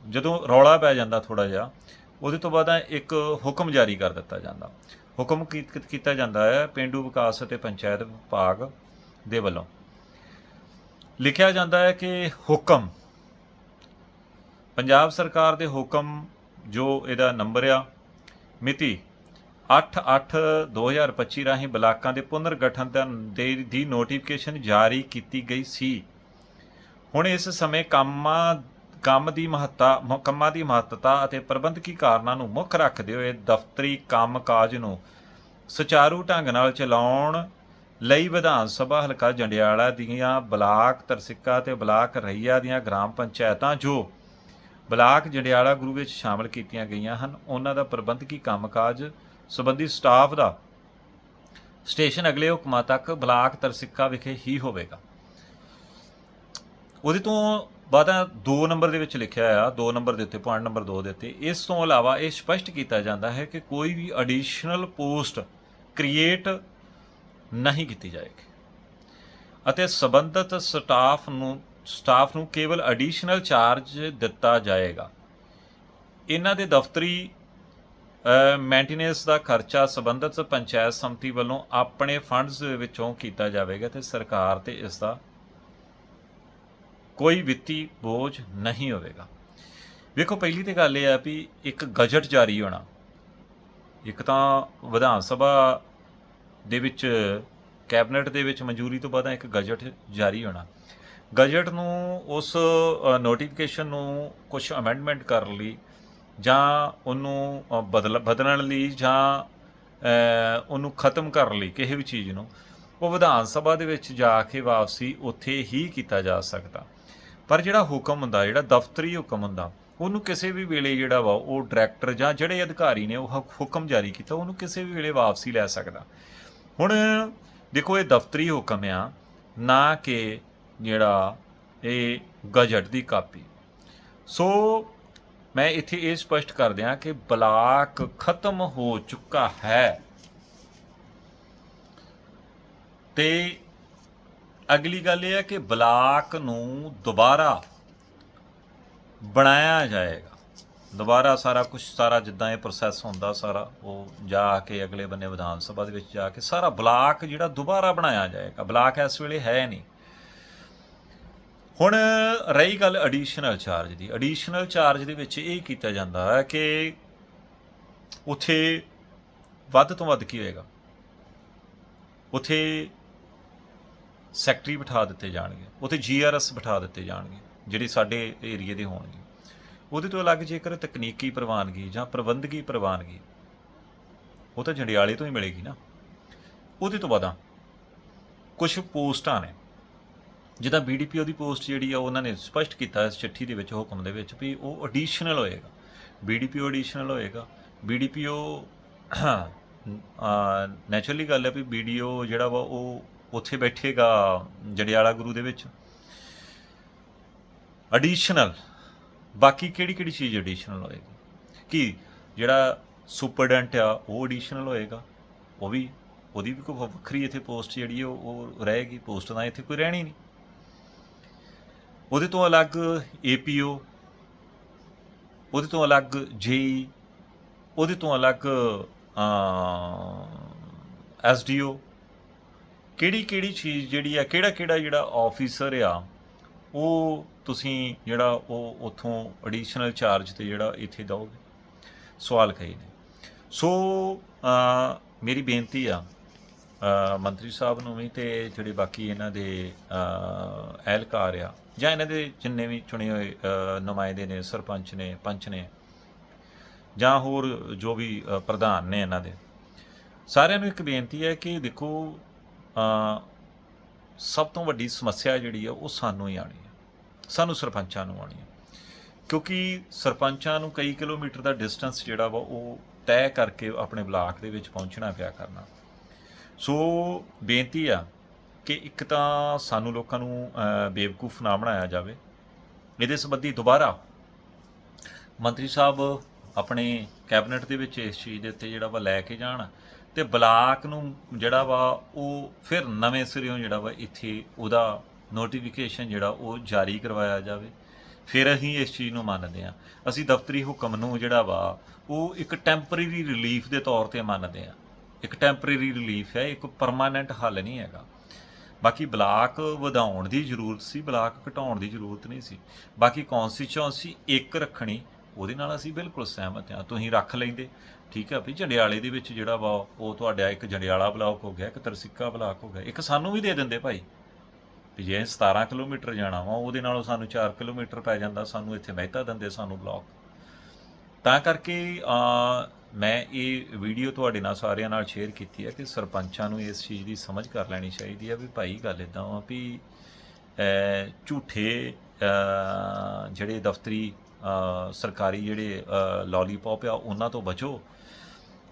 ਜਦੋਂ ਰੌਲਾ ਪੈ ਜਾਂਦਾ ਥੋੜਾ ਜਿਹਾ ਉਹਦੇ ਤੋਂ ਬਾਅਦ ਇੱਕ ਹੁਕਮ ਜਾਰੀ ਕਰ ਦਿੱਤਾ ਜਾਂਦਾ। ਹੁਕਮ ਕੀ- ਕੀਤਾ ਜਾਂਦਾ ਹੈ ਪਿੰਡੂ ਵਿਕਾਸ ਅਤੇ ਪੰਚਾਇਤ ਵਿਭਾਗ ਦੇ ਵੱਲੋਂ। ਲਿਖਿਆ ਜਾਂਦਾ ਹੈ ਕਿ ਹੁਕਮ, ਪੰਜਾਬ ਸਰਕਾਰ ਦੇ ਹੁਕਮ ਜੋ ਇਹਦਾ ਨੰਬਰ ਆ, ਮਿਤੀ 8/8/2025 ਰਾਹੀਂ ਬਲਾਕਾਂ ਦੇ ਪੁਨਰਗਠਨ ਦਾ ਦੇ ਦੀ ਨੋਟੀਫਿਕੇਸ਼ਨ ਜਾਰੀ ਕੀਤੀ ਗਈ ਸੀ। ਹੁਣ ਇਸ ਸਮੇਂ ਕੰਮਾਂ, ਕੰਮ ਦੀ ਮਹੱਤਤਾ ਕੰਮਾਂ ਦੀ ਮਹੱਤਤਾ ਅਤੇ ਪ੍ਰਬੰਧਕੀ ਕਾਰਨਾਂ ਨੂੰ ਮੁੱਖ ਰੱਖਦੇ ਹੋਏ ਦਫ਼ਤਰੀ ਕੰਮਕਾਜ ਨੂੰ ਸੁਚਾਰੂ ਢੰਗ ਨਾਲ ਚਲਾਉਣ ਲਈ ਵਿਧਾਨ ਸਭਾ ਹਲਕਾ ਜੰਡਿਆਲਾ ਦੀਆਂ ਬਲਾਕ ਤਰਸਿੱਕਾ ਤੇ ਬਲਾਕ ਰਈਆ ਦੀਆਂ ਗ੍ਰਾਮ ਪੰਚਾਇਤਾਂ ਜੋ ਬਲਾਕ ਜੰਡਿਆਲਾ ਗੁਰੂ ਵਿੱਚ ਸ਼ਾਮਲ ਕੀਤੀਆਂ ਗਈਆਂ ਹਨ, ਉਹਨਾਂ ਦਾ ਪ੍ਰਬੰਧਕੀ ਕੰਮਕਾਜ ਸੰਬੰਧੀ ਸਟਾਫ ਦਾ? ਸਟੇਸ਼ਨ ਅਗਲੇ ਹੁਕਮਾਂ ਤੱਕ ਬਲਾਕ ਤਰਸਿੱਕਾ ਵਿਖੇ ਹੀ ਹੋਵੇਗਾ। ਉਹਦੇ ਤੋਂ ਬਾਅਦ ਦੋ ਨੰਬਰ ਦੇ ਵਿੱਚ ਲਿਖਿਆ ਆ, ਦੋ ਨੰਬਰ ਦੇ ਉੱਤੇ, ਪੁਆਇੰਟ ਨੰਬਰ 2 ਦੇ ਉੱਤੇ। ਇਸ ਤੋਂ ਇਲਾਵਾ ਇਹ ਸਪਸ਼ਟ ਕੀਤਾ ਜਾਂਦਾ ਹੈ ਕਿ ਕੋਈ ਵੀ ਐਡੀਸ਼ਨਲ ਪੋਸਟ ਕ੍ਰੀਏਟ ਨਹੀਂ ਕੀਤੀ ਜਾਏਗੀ। ਅਤੇ ਸਬੰਧਤ ਸਟਾਫ ਨੂੰ ਸਟਾਫ ਨੂੰ ਕੇਵਲ ਐਡੀਸ਼ਨਲ ਚਾਰਜ ਦਿੱਤਾ ਜਾਏਗਾ। ਇਹਨਾਂ ਦੇ ਦਫ਼ਤਰੀ ਮੇਨਟੇਨੈਂਸ ਦਾ ਖਰਚਾ ਸਬੰਧਤ ਪੰਚਾਇਤ ਸਮਤੀ ਵੱਲੋਂ ਆਪਣੇ ਫੰਡਸ ਵਿੱਚੋਂ ਕੀਤਾ ਜਾਵੇਗਾ ਤੇ ਸਰਕਾਰ ਤੇ ਇਸ ਦਾ ਕੋਈ ਵਿੱਤੀ ਬੋਝ ਨਹੀਂ ਹੋਵੇਗਾ। ਵੇਖੋ, ਪਹਿਲੀ ਤੇ ਗੱਲ ਇਹ ਆ ਵੀ ਇੱਕ ਗਜਟ ਜਾਰੀ ਹੋਣਾ। ਇੱਕ ਤਾਂ ਵਿਧਾਨ ਸਭਾ ਦੇ ਵਿੱਚ, ਕੈਬਨਿਟ ਦੇ ਵਿੱਚ ਮਨਜ਼ੂਰੀ ਤੋਂ ਬਾਅਦ ਇੱਕ ਗਜਟ ਜਾਰੀ ਹੋਣਾ। ਗਜਟ ਨੂੰ, ਉਸ ਨੋਟੀਫਿਕੇਸ਼ਨ ਨੂੰ ਕੁਝ ਅਮੈਂਡਮੈਂਟ ਕਰਨ ਲਈ ਜਾਂ ਉਹਨੂੰ ਬਦਲ, ਬਦਲਣ ਲਈ ਜਾਂ ਉਹਨੂੰ ਖਤਮ ਕਰਨ ਲਈ ਕਿਸੇ ਵੀ ਚੀਜ਼ ਨੂੰ, ਉਹ ਵਿਧਾਨ ਸਭਾ ਦੇ ਵਿੱਚ ਜਾ ਕੇ ਵਾਪਸੀ ਉੱਥੇ ਹੀ ਕੀਤਾ ਜਾ ਸਕਦਾ। ਪਰ ਜਿਹੜਾ ਹੁਕਮ ਹੁੰਦਾ, ਜਿਹੜਾ ਦਫ਼ਤਰੀ ਹੁਕਮ ਹੁੰਦਾ, ਉਹਨੂੰ ਕਿਸੇ ਵੀ ਵੇਲੇ ਜਿਹੜਾ ਵਾ, ਉਹ ਡਾਇਰੈਕਟਰ ਜਾਂ ਜਿਹੜੇ ਅਧਿਕਾਰੀ ਨੇ ਉਹ ਹੁ- ਹੁਕਮ ਜਾਰੀ ਕੀਤਾ, ਉਹਨੂੰ ਕਿਸੇ ਵੀ ਵੇਲੇ ਵਾਪਸੀ ਲੈ ਸਕਦਾ। ਹੁਣ ਦੇਖੋ ਇਹ ਦਫ਼ਤਰੀ ਹੁਕਮ ਆ, ਨਾ ਕਿ ਜਿਹੜਾ ਇਹ ਗਜਟ ਦੀ ਕਾਪੀ। ਸੋ ਮੈਂ ਇੱਥੇ ਇਹ ਸਪਸ਼ਟ ਕਰ ਦਿਆਂ ਕਿ ਬਲਾਕ ਖਤਮ ਹੋ ਚੁੱਕਾ ਹੈ। ਤੇ ਅਗਲੀ ਗੱਲ ਇਹ ਹੈ ਕਿ ਬਲਾਕ ਨੂੰ ਦੁਬਾਰਾ ਬਣਾਇਆ ਜਾਏਗਾ। ਦੁਬਾਰਾ ਸਾਰਾ ਕੁਝ ਸਾਰਾ ਜਿੱਦਾਂ ਇਹ ਪ੍ਰੋਸੈਸ ਹੁੰਦਾ, ਸਾਰਾ ਉਹ ਜਾ ਕੇ ਅਗਲੇ ਬੰਨੇ ਵਿਧਾਨ ਸਭਾ ਦੇ ਵਿੱਚ ਜਾ ਕੇ ਸਾਰਾ ਬਲਾਕ ਜਿਹੜਾ ਦੁਬਾਰਾ ਬਣਾਇਆ ਜਾਏਗਾ। ਬਲਾਕ ਇਸ ਵੇਲੇ ਹੈ ਨਹੀਂ। ਹੁਣ ਰਹੀ ਗੱਲ ਐਡੀਸ਼ਨਲ ਚਾਰਜ ਦੀ। ਐਡੀਸ਼ਨਲ ਚਾਰਜ ਦੇ ਵਿੱਚ ਇਹ ਕੀਤਾ ਜਾਂਦਾ ਹੈ ਕਿ ਉਥੇ ਵੱਧ ਤੋਂ ਵੱਧ ਕੀ ਹੋਏਗਾ? ਉਥੇ ਸੈਕਟਰੀ ਬਿਠਾ ਦਿੱਤੇ ਜਾਣਗੇ। ਉਥੇ ਜੀਆਰਐਸ ਬਿਠਾ ਦਿੱਤੇ ਜਾਣਗੇ, ਜਿਹੜੇ ਸਾਡੇ ਏਰੀਏ ਦੇ ਹੋਣਗੇ। ਉਹਦੇ ਤੋਂ ਅਲੱਗ ਜੇਕਰ ਤਕਨੀਕੀ ਪ੍ਰਵਾਨਗੀ ਜਾਂ ਪ੍ਰਬੰਧਕੀ ਪ੍ਰਵਾਨਗੀ, ਉਹ ਤਾਂ ਜੰਡਿਆਲੇ ਤੋਂ ਹੀ ਮਿਲੇਗੀ ਨਾ। ਉਹਦੇ ਤੋਂ ਬਾਅਦ ਕੁਝ ਪੋਸਟਾਂ ਨੇ। ਜਿੱਦਾਂ ਬੀਡੀਪੀਓ ਦੀ ਪੋਸਟ ਜਿਹੜੀ ਆ, ਉਹਨਾਂ ਨੇ ਸਪਸ਼ਟ ਕੀਤਾ ਇਸ ਚਿੱਠੀ ਦੇ ਵਿੱਚ, ਹੁਕਮ ਦੇ ਵਿੱਚ ਵੀ ਉਹ ਐਡੀਸ਼ਨਲ ਹੋਏਗਾ। ਬੀਡੀਪੀਓ ਐਡੀਸ਼ਨਲ ਹੋਏਗਾ। ਬੀਡੀਪੀਓ ਨੈਚੁਰਲੀ ਗੱਲ ਹੈ ਵੀ ਬੀਡੀਓ ਜਿਹੜਾ ਵਾ, ਉਹ ਉੱਥੇ ਬੈਠੇਗਾ ਜੜਿਆਲਾ ਗੁਰੂ ਦੇ ਵਿੱਚ। ਐਡੀਸ਼ਨਲ ਬਾਕੀ ਕਿਹੜੀ ਕਿਹੜੀ ਚੀਜ਼ ਐਡੀਸ਼ਨਲ ਹੋਏਗੀ? ਕਿ ਜਿਹੜਾ ਸੁਪਰਡੈਂਟ ਆ, ਉਹ ਐਡੀਸ਼ਨਲ ਹੋਏਗਾ? ਉਹ ਵੀ, ਉਹਦੀ ਵੀ ਕੋਈ ਵੱਖਰੀ ਇੱਥੇ ਪੋਸਟ ਜਿਹੜੀ ਹੈ ਉਹ ਰਹੇਗੀ ਪੋਸਟ ਤਾਂ ਇੱਥੇ ਕੋਈ ਰਹਿਣੀ ਨਹੀਂ। ਉਹਦੇ ਤੋਂ ਅਲੱਗ ਏਪੀਓ ਉਹਦੇ ਤੋਂ ਅਲੱਗ ਜੇਈ ਉਹਦੇ ਤੋਂ ਅਲੱਗ ਐਸਡੀਓ ਕਿਹੜੀ ਕਿਹੜੀ ਚੀਜ਼ ਜਿਹੜੀ ਆ, ਕਿਹੜਾ ਕਿਹੜਾ ਜਿਹੜਾ ਆਫੀਸਰ ਆ, ਉਹ ਤੁਸੀਂ ਜਿਹੜਾ ਉਹ ਉਥੋਂ ਐਡੀਸ਼ਨਲ ਚਾਰਜ ਤੇ ਜਿਹੜਾ ਇੱਥੇ ਦਓਗੇ? ਸਵਾਲ ਕਹੀ ਨੇ। ਸੋ ਮੇਰੀ ਬੇਨਤੀ ਆ ਮੰਤਰੀ ਸਾਹਿਬ ਨੂੰ ਵੀ ਤੇ ਜਿਹੜੇ ਬਾਕੀ ਇਹਨਾਂ ਦੇ ਅ, ਅਹਿਲਕਾਰ ਆ ਜਾਂ ਇਹਨਾਂ ਦੇ ਜਿੰਨੇ ਵੀ ਚੁਣੇ ਹੋਏ ਨੁਮਾਇੰਦੇ ਨੇ ਸਰਪੰਚ ਨੇ ਪੰਚ ਨੇ ਜਾਂ ਹੋਰ ਜੋ ਵੀ ਪ੍ਰਧਾਨ ਨੇ ਇਹਨਾਂ ਦੇ ਸਾਰਿਆਂ ਨੂੰ ਇੱਕ ਬੇਨਤੀ ਹੈ ਕਿ ਦੇਖੋ ਸਭ ਤੋਂ ਵੱਡੀ ਸਮੱਸਿਆ ਜਿਹੜੀ ਆ ਉਹ ਸਾਨੂੰ ਹੀ ਆਣੀ ਸਾਨੂੰ ਸਰਪੰਚਾਂ ਨੂੰ ਆਉਣੀ ਹੈ। ਕਿਉਂਕਿ ਸਰਪੰਚਾਂ ਨੂੰ ਕਈ ਕਿਲੋਮੀਟਰ ਦਾ ਡਿਸਟੈਂਸ ਜਿਹੜਾ ਵਾ ਉਹ ਤੈਅ ਕਰਕੇ ਆਪਣੇ ਬਲਾਕ ਦੇ ਵਿੱਚ ਪਹੁੰਚਣਾ ਪਿਆ ਕਰਨਾ। ਸੋ ਬੇਨਤੀ ਆ ਕਿ ਇੱਕ ਤਾਂ ਸਾਨੂੰ ਲੋਕਾਂ ਨੂੰ ਬੇਵਕੂਫ ਨਾ ਬਣਾਇਆ ਜਾਵੇ। ਇਹਦੇ ਸੰਬੰਧੀ ਦੁਬਾਰਾ ਮੰਤਰੀ ਸਾਹਿਬ ਆਪਣੇ ਕੈਬਨਿਟ ਦੇ ਵਿੱਚ ਇਸ ਚੀਜ਼ ਦੇ ਉੱਤੇ ਜਿਹੜਾ ਵਾ ਲੈ ਕੇ ਜਾਣ ਤੇ ਬਲਾਕ ਨੂੰ ਜਿਹੜਾ ਵਾ ਉਹ ਫਿਰ ਨਵੇਂ ਸਿਰਿਓਂ ਜਿਹੜਾ ਵਾ ਇੱਥੇ ਉਹਦਾ ਨੋਟੀਫਿਕੇਸ਼ਨ ਜਿਹੜਾ ਉਹ ਜਾਰੀ ਕਰਵਾਇਆ ਜਾਵੇ। ਫਿਰ ਅਸੀਂ ਇਸ ਚੀਜ਼ ਨੂੰ ਮੰਨਦੇ ਹਾਂ। ਅਸੀਂ ਦਫ਼ਤਰੀ ਹੁਕਮ ਨੂੰ ਜਿਹੜਾ ਵਾ, ਉਹ ਇੱਕ ਟੈਂਪਰੇਰੀ ਰਿਲੀਫ ਦੇ ਤੌਰ ਤੇ ਮੰਨਦੇ ਹਾਂ। ਇੱਕ ਟੈਂਪਰੇਰੀ ਰਿਲੀਫ ਹੈ, ਇੱਕ ਪਰਮਾਨੈਂਟ ਹੱਲ ਨਹੀਂ ਹੈਗਾ। ਬਾਕੀ ਬਲਾਕ ਵਧਾਉਣ ਦੀ ਜ਼ਰੂਰਤ ਸੀ, ਬਲਾਕ ਘਟਾਉਣ ਦੀ ਜ਼ਰੂਰਤ ਨਹੀਂ ਸੀ। ਬਾਕੀ ਕਨਸਟੀਚੁਐਂਸੀ ਇੱਕ ਰੱਖਣੀ, ਉਹਦੇ ਨਾਲ ਅਸੀਂ ਬਿਲਕੁਲ ਸਹਿਮਤ ਹਾਂ। ਤੁਸੀਂ ਰੱਖ ਲੈਂਦੇ। ਠੀਕ ਹੈ ਵੀ ਜੰਡਿਆਲੇ ਦੇ ਵਿੱਚ ਜਿਹੜਾ ਵਾ, ਉਹ ਤੁਹਾਡਾ ਇੱਕ ਜੰਡਿਆਲਾ ਬਲਾਕ ਹੋ ਗਿਆ, ਇੱਕ ਤਰਸਿੱਕਾ ਬਲਾਕ ਹੋ ਗਿਆ। ਇੱਕ ਸਾਨੂੰ ਵੀ ਦੇ ਦਿੰਦੇ ਭਾਈ। ਵੀ ਜੇ 17 ਕਿਲੋਮੀਟਰ ਜਾਣਾ ਵਾ, ਉਹਦੇ ਨਾਲੋਂ ਸਾਨੂੰ 4 ਕਿਲੋਮੀਟਰ ਪੈ ਜਾਂਦਾ, ਸਾਨੂੰ ਇੱਥੇ ਮਹਿਤਾ ਦਿੰਦੇ ਸਾਨੂੰ ਬਲਾਕ ਤਾਂ ਕਰਕੇ ਮੈਂ ਇਹ ਵੀਡੀਓ ਤੁਹਾਡੇ ਨਾਲ ਸਾਰਿਆਂ ਨਾਲ ਸ਼ੇਅਰ ਕੀਤੀ ਹੈ ਕਿ ਸਰਪੰਚਾਂ ਨੂੰ ਇਸ ਚੀਜ਼ ਦੀ ਸਮਝ ਕਰ ਲੈਣੀ ਚਾਹੀਦੀ ਹੈ ਵੀ ਭਾਈ ਗੱਲ ਇਦਾਂ ਵਾ ਵੀ ਝੂਠੇ ਜਿਹੜੇ ਦਫ਼ਤਰੀ ਸਰਕਾਰੀ ਜਿਹੜੇ ਲੋਲੀਪੌਪ ਆ, ਉਹਨਾਂ ਤੋਂ ਬਚੋ।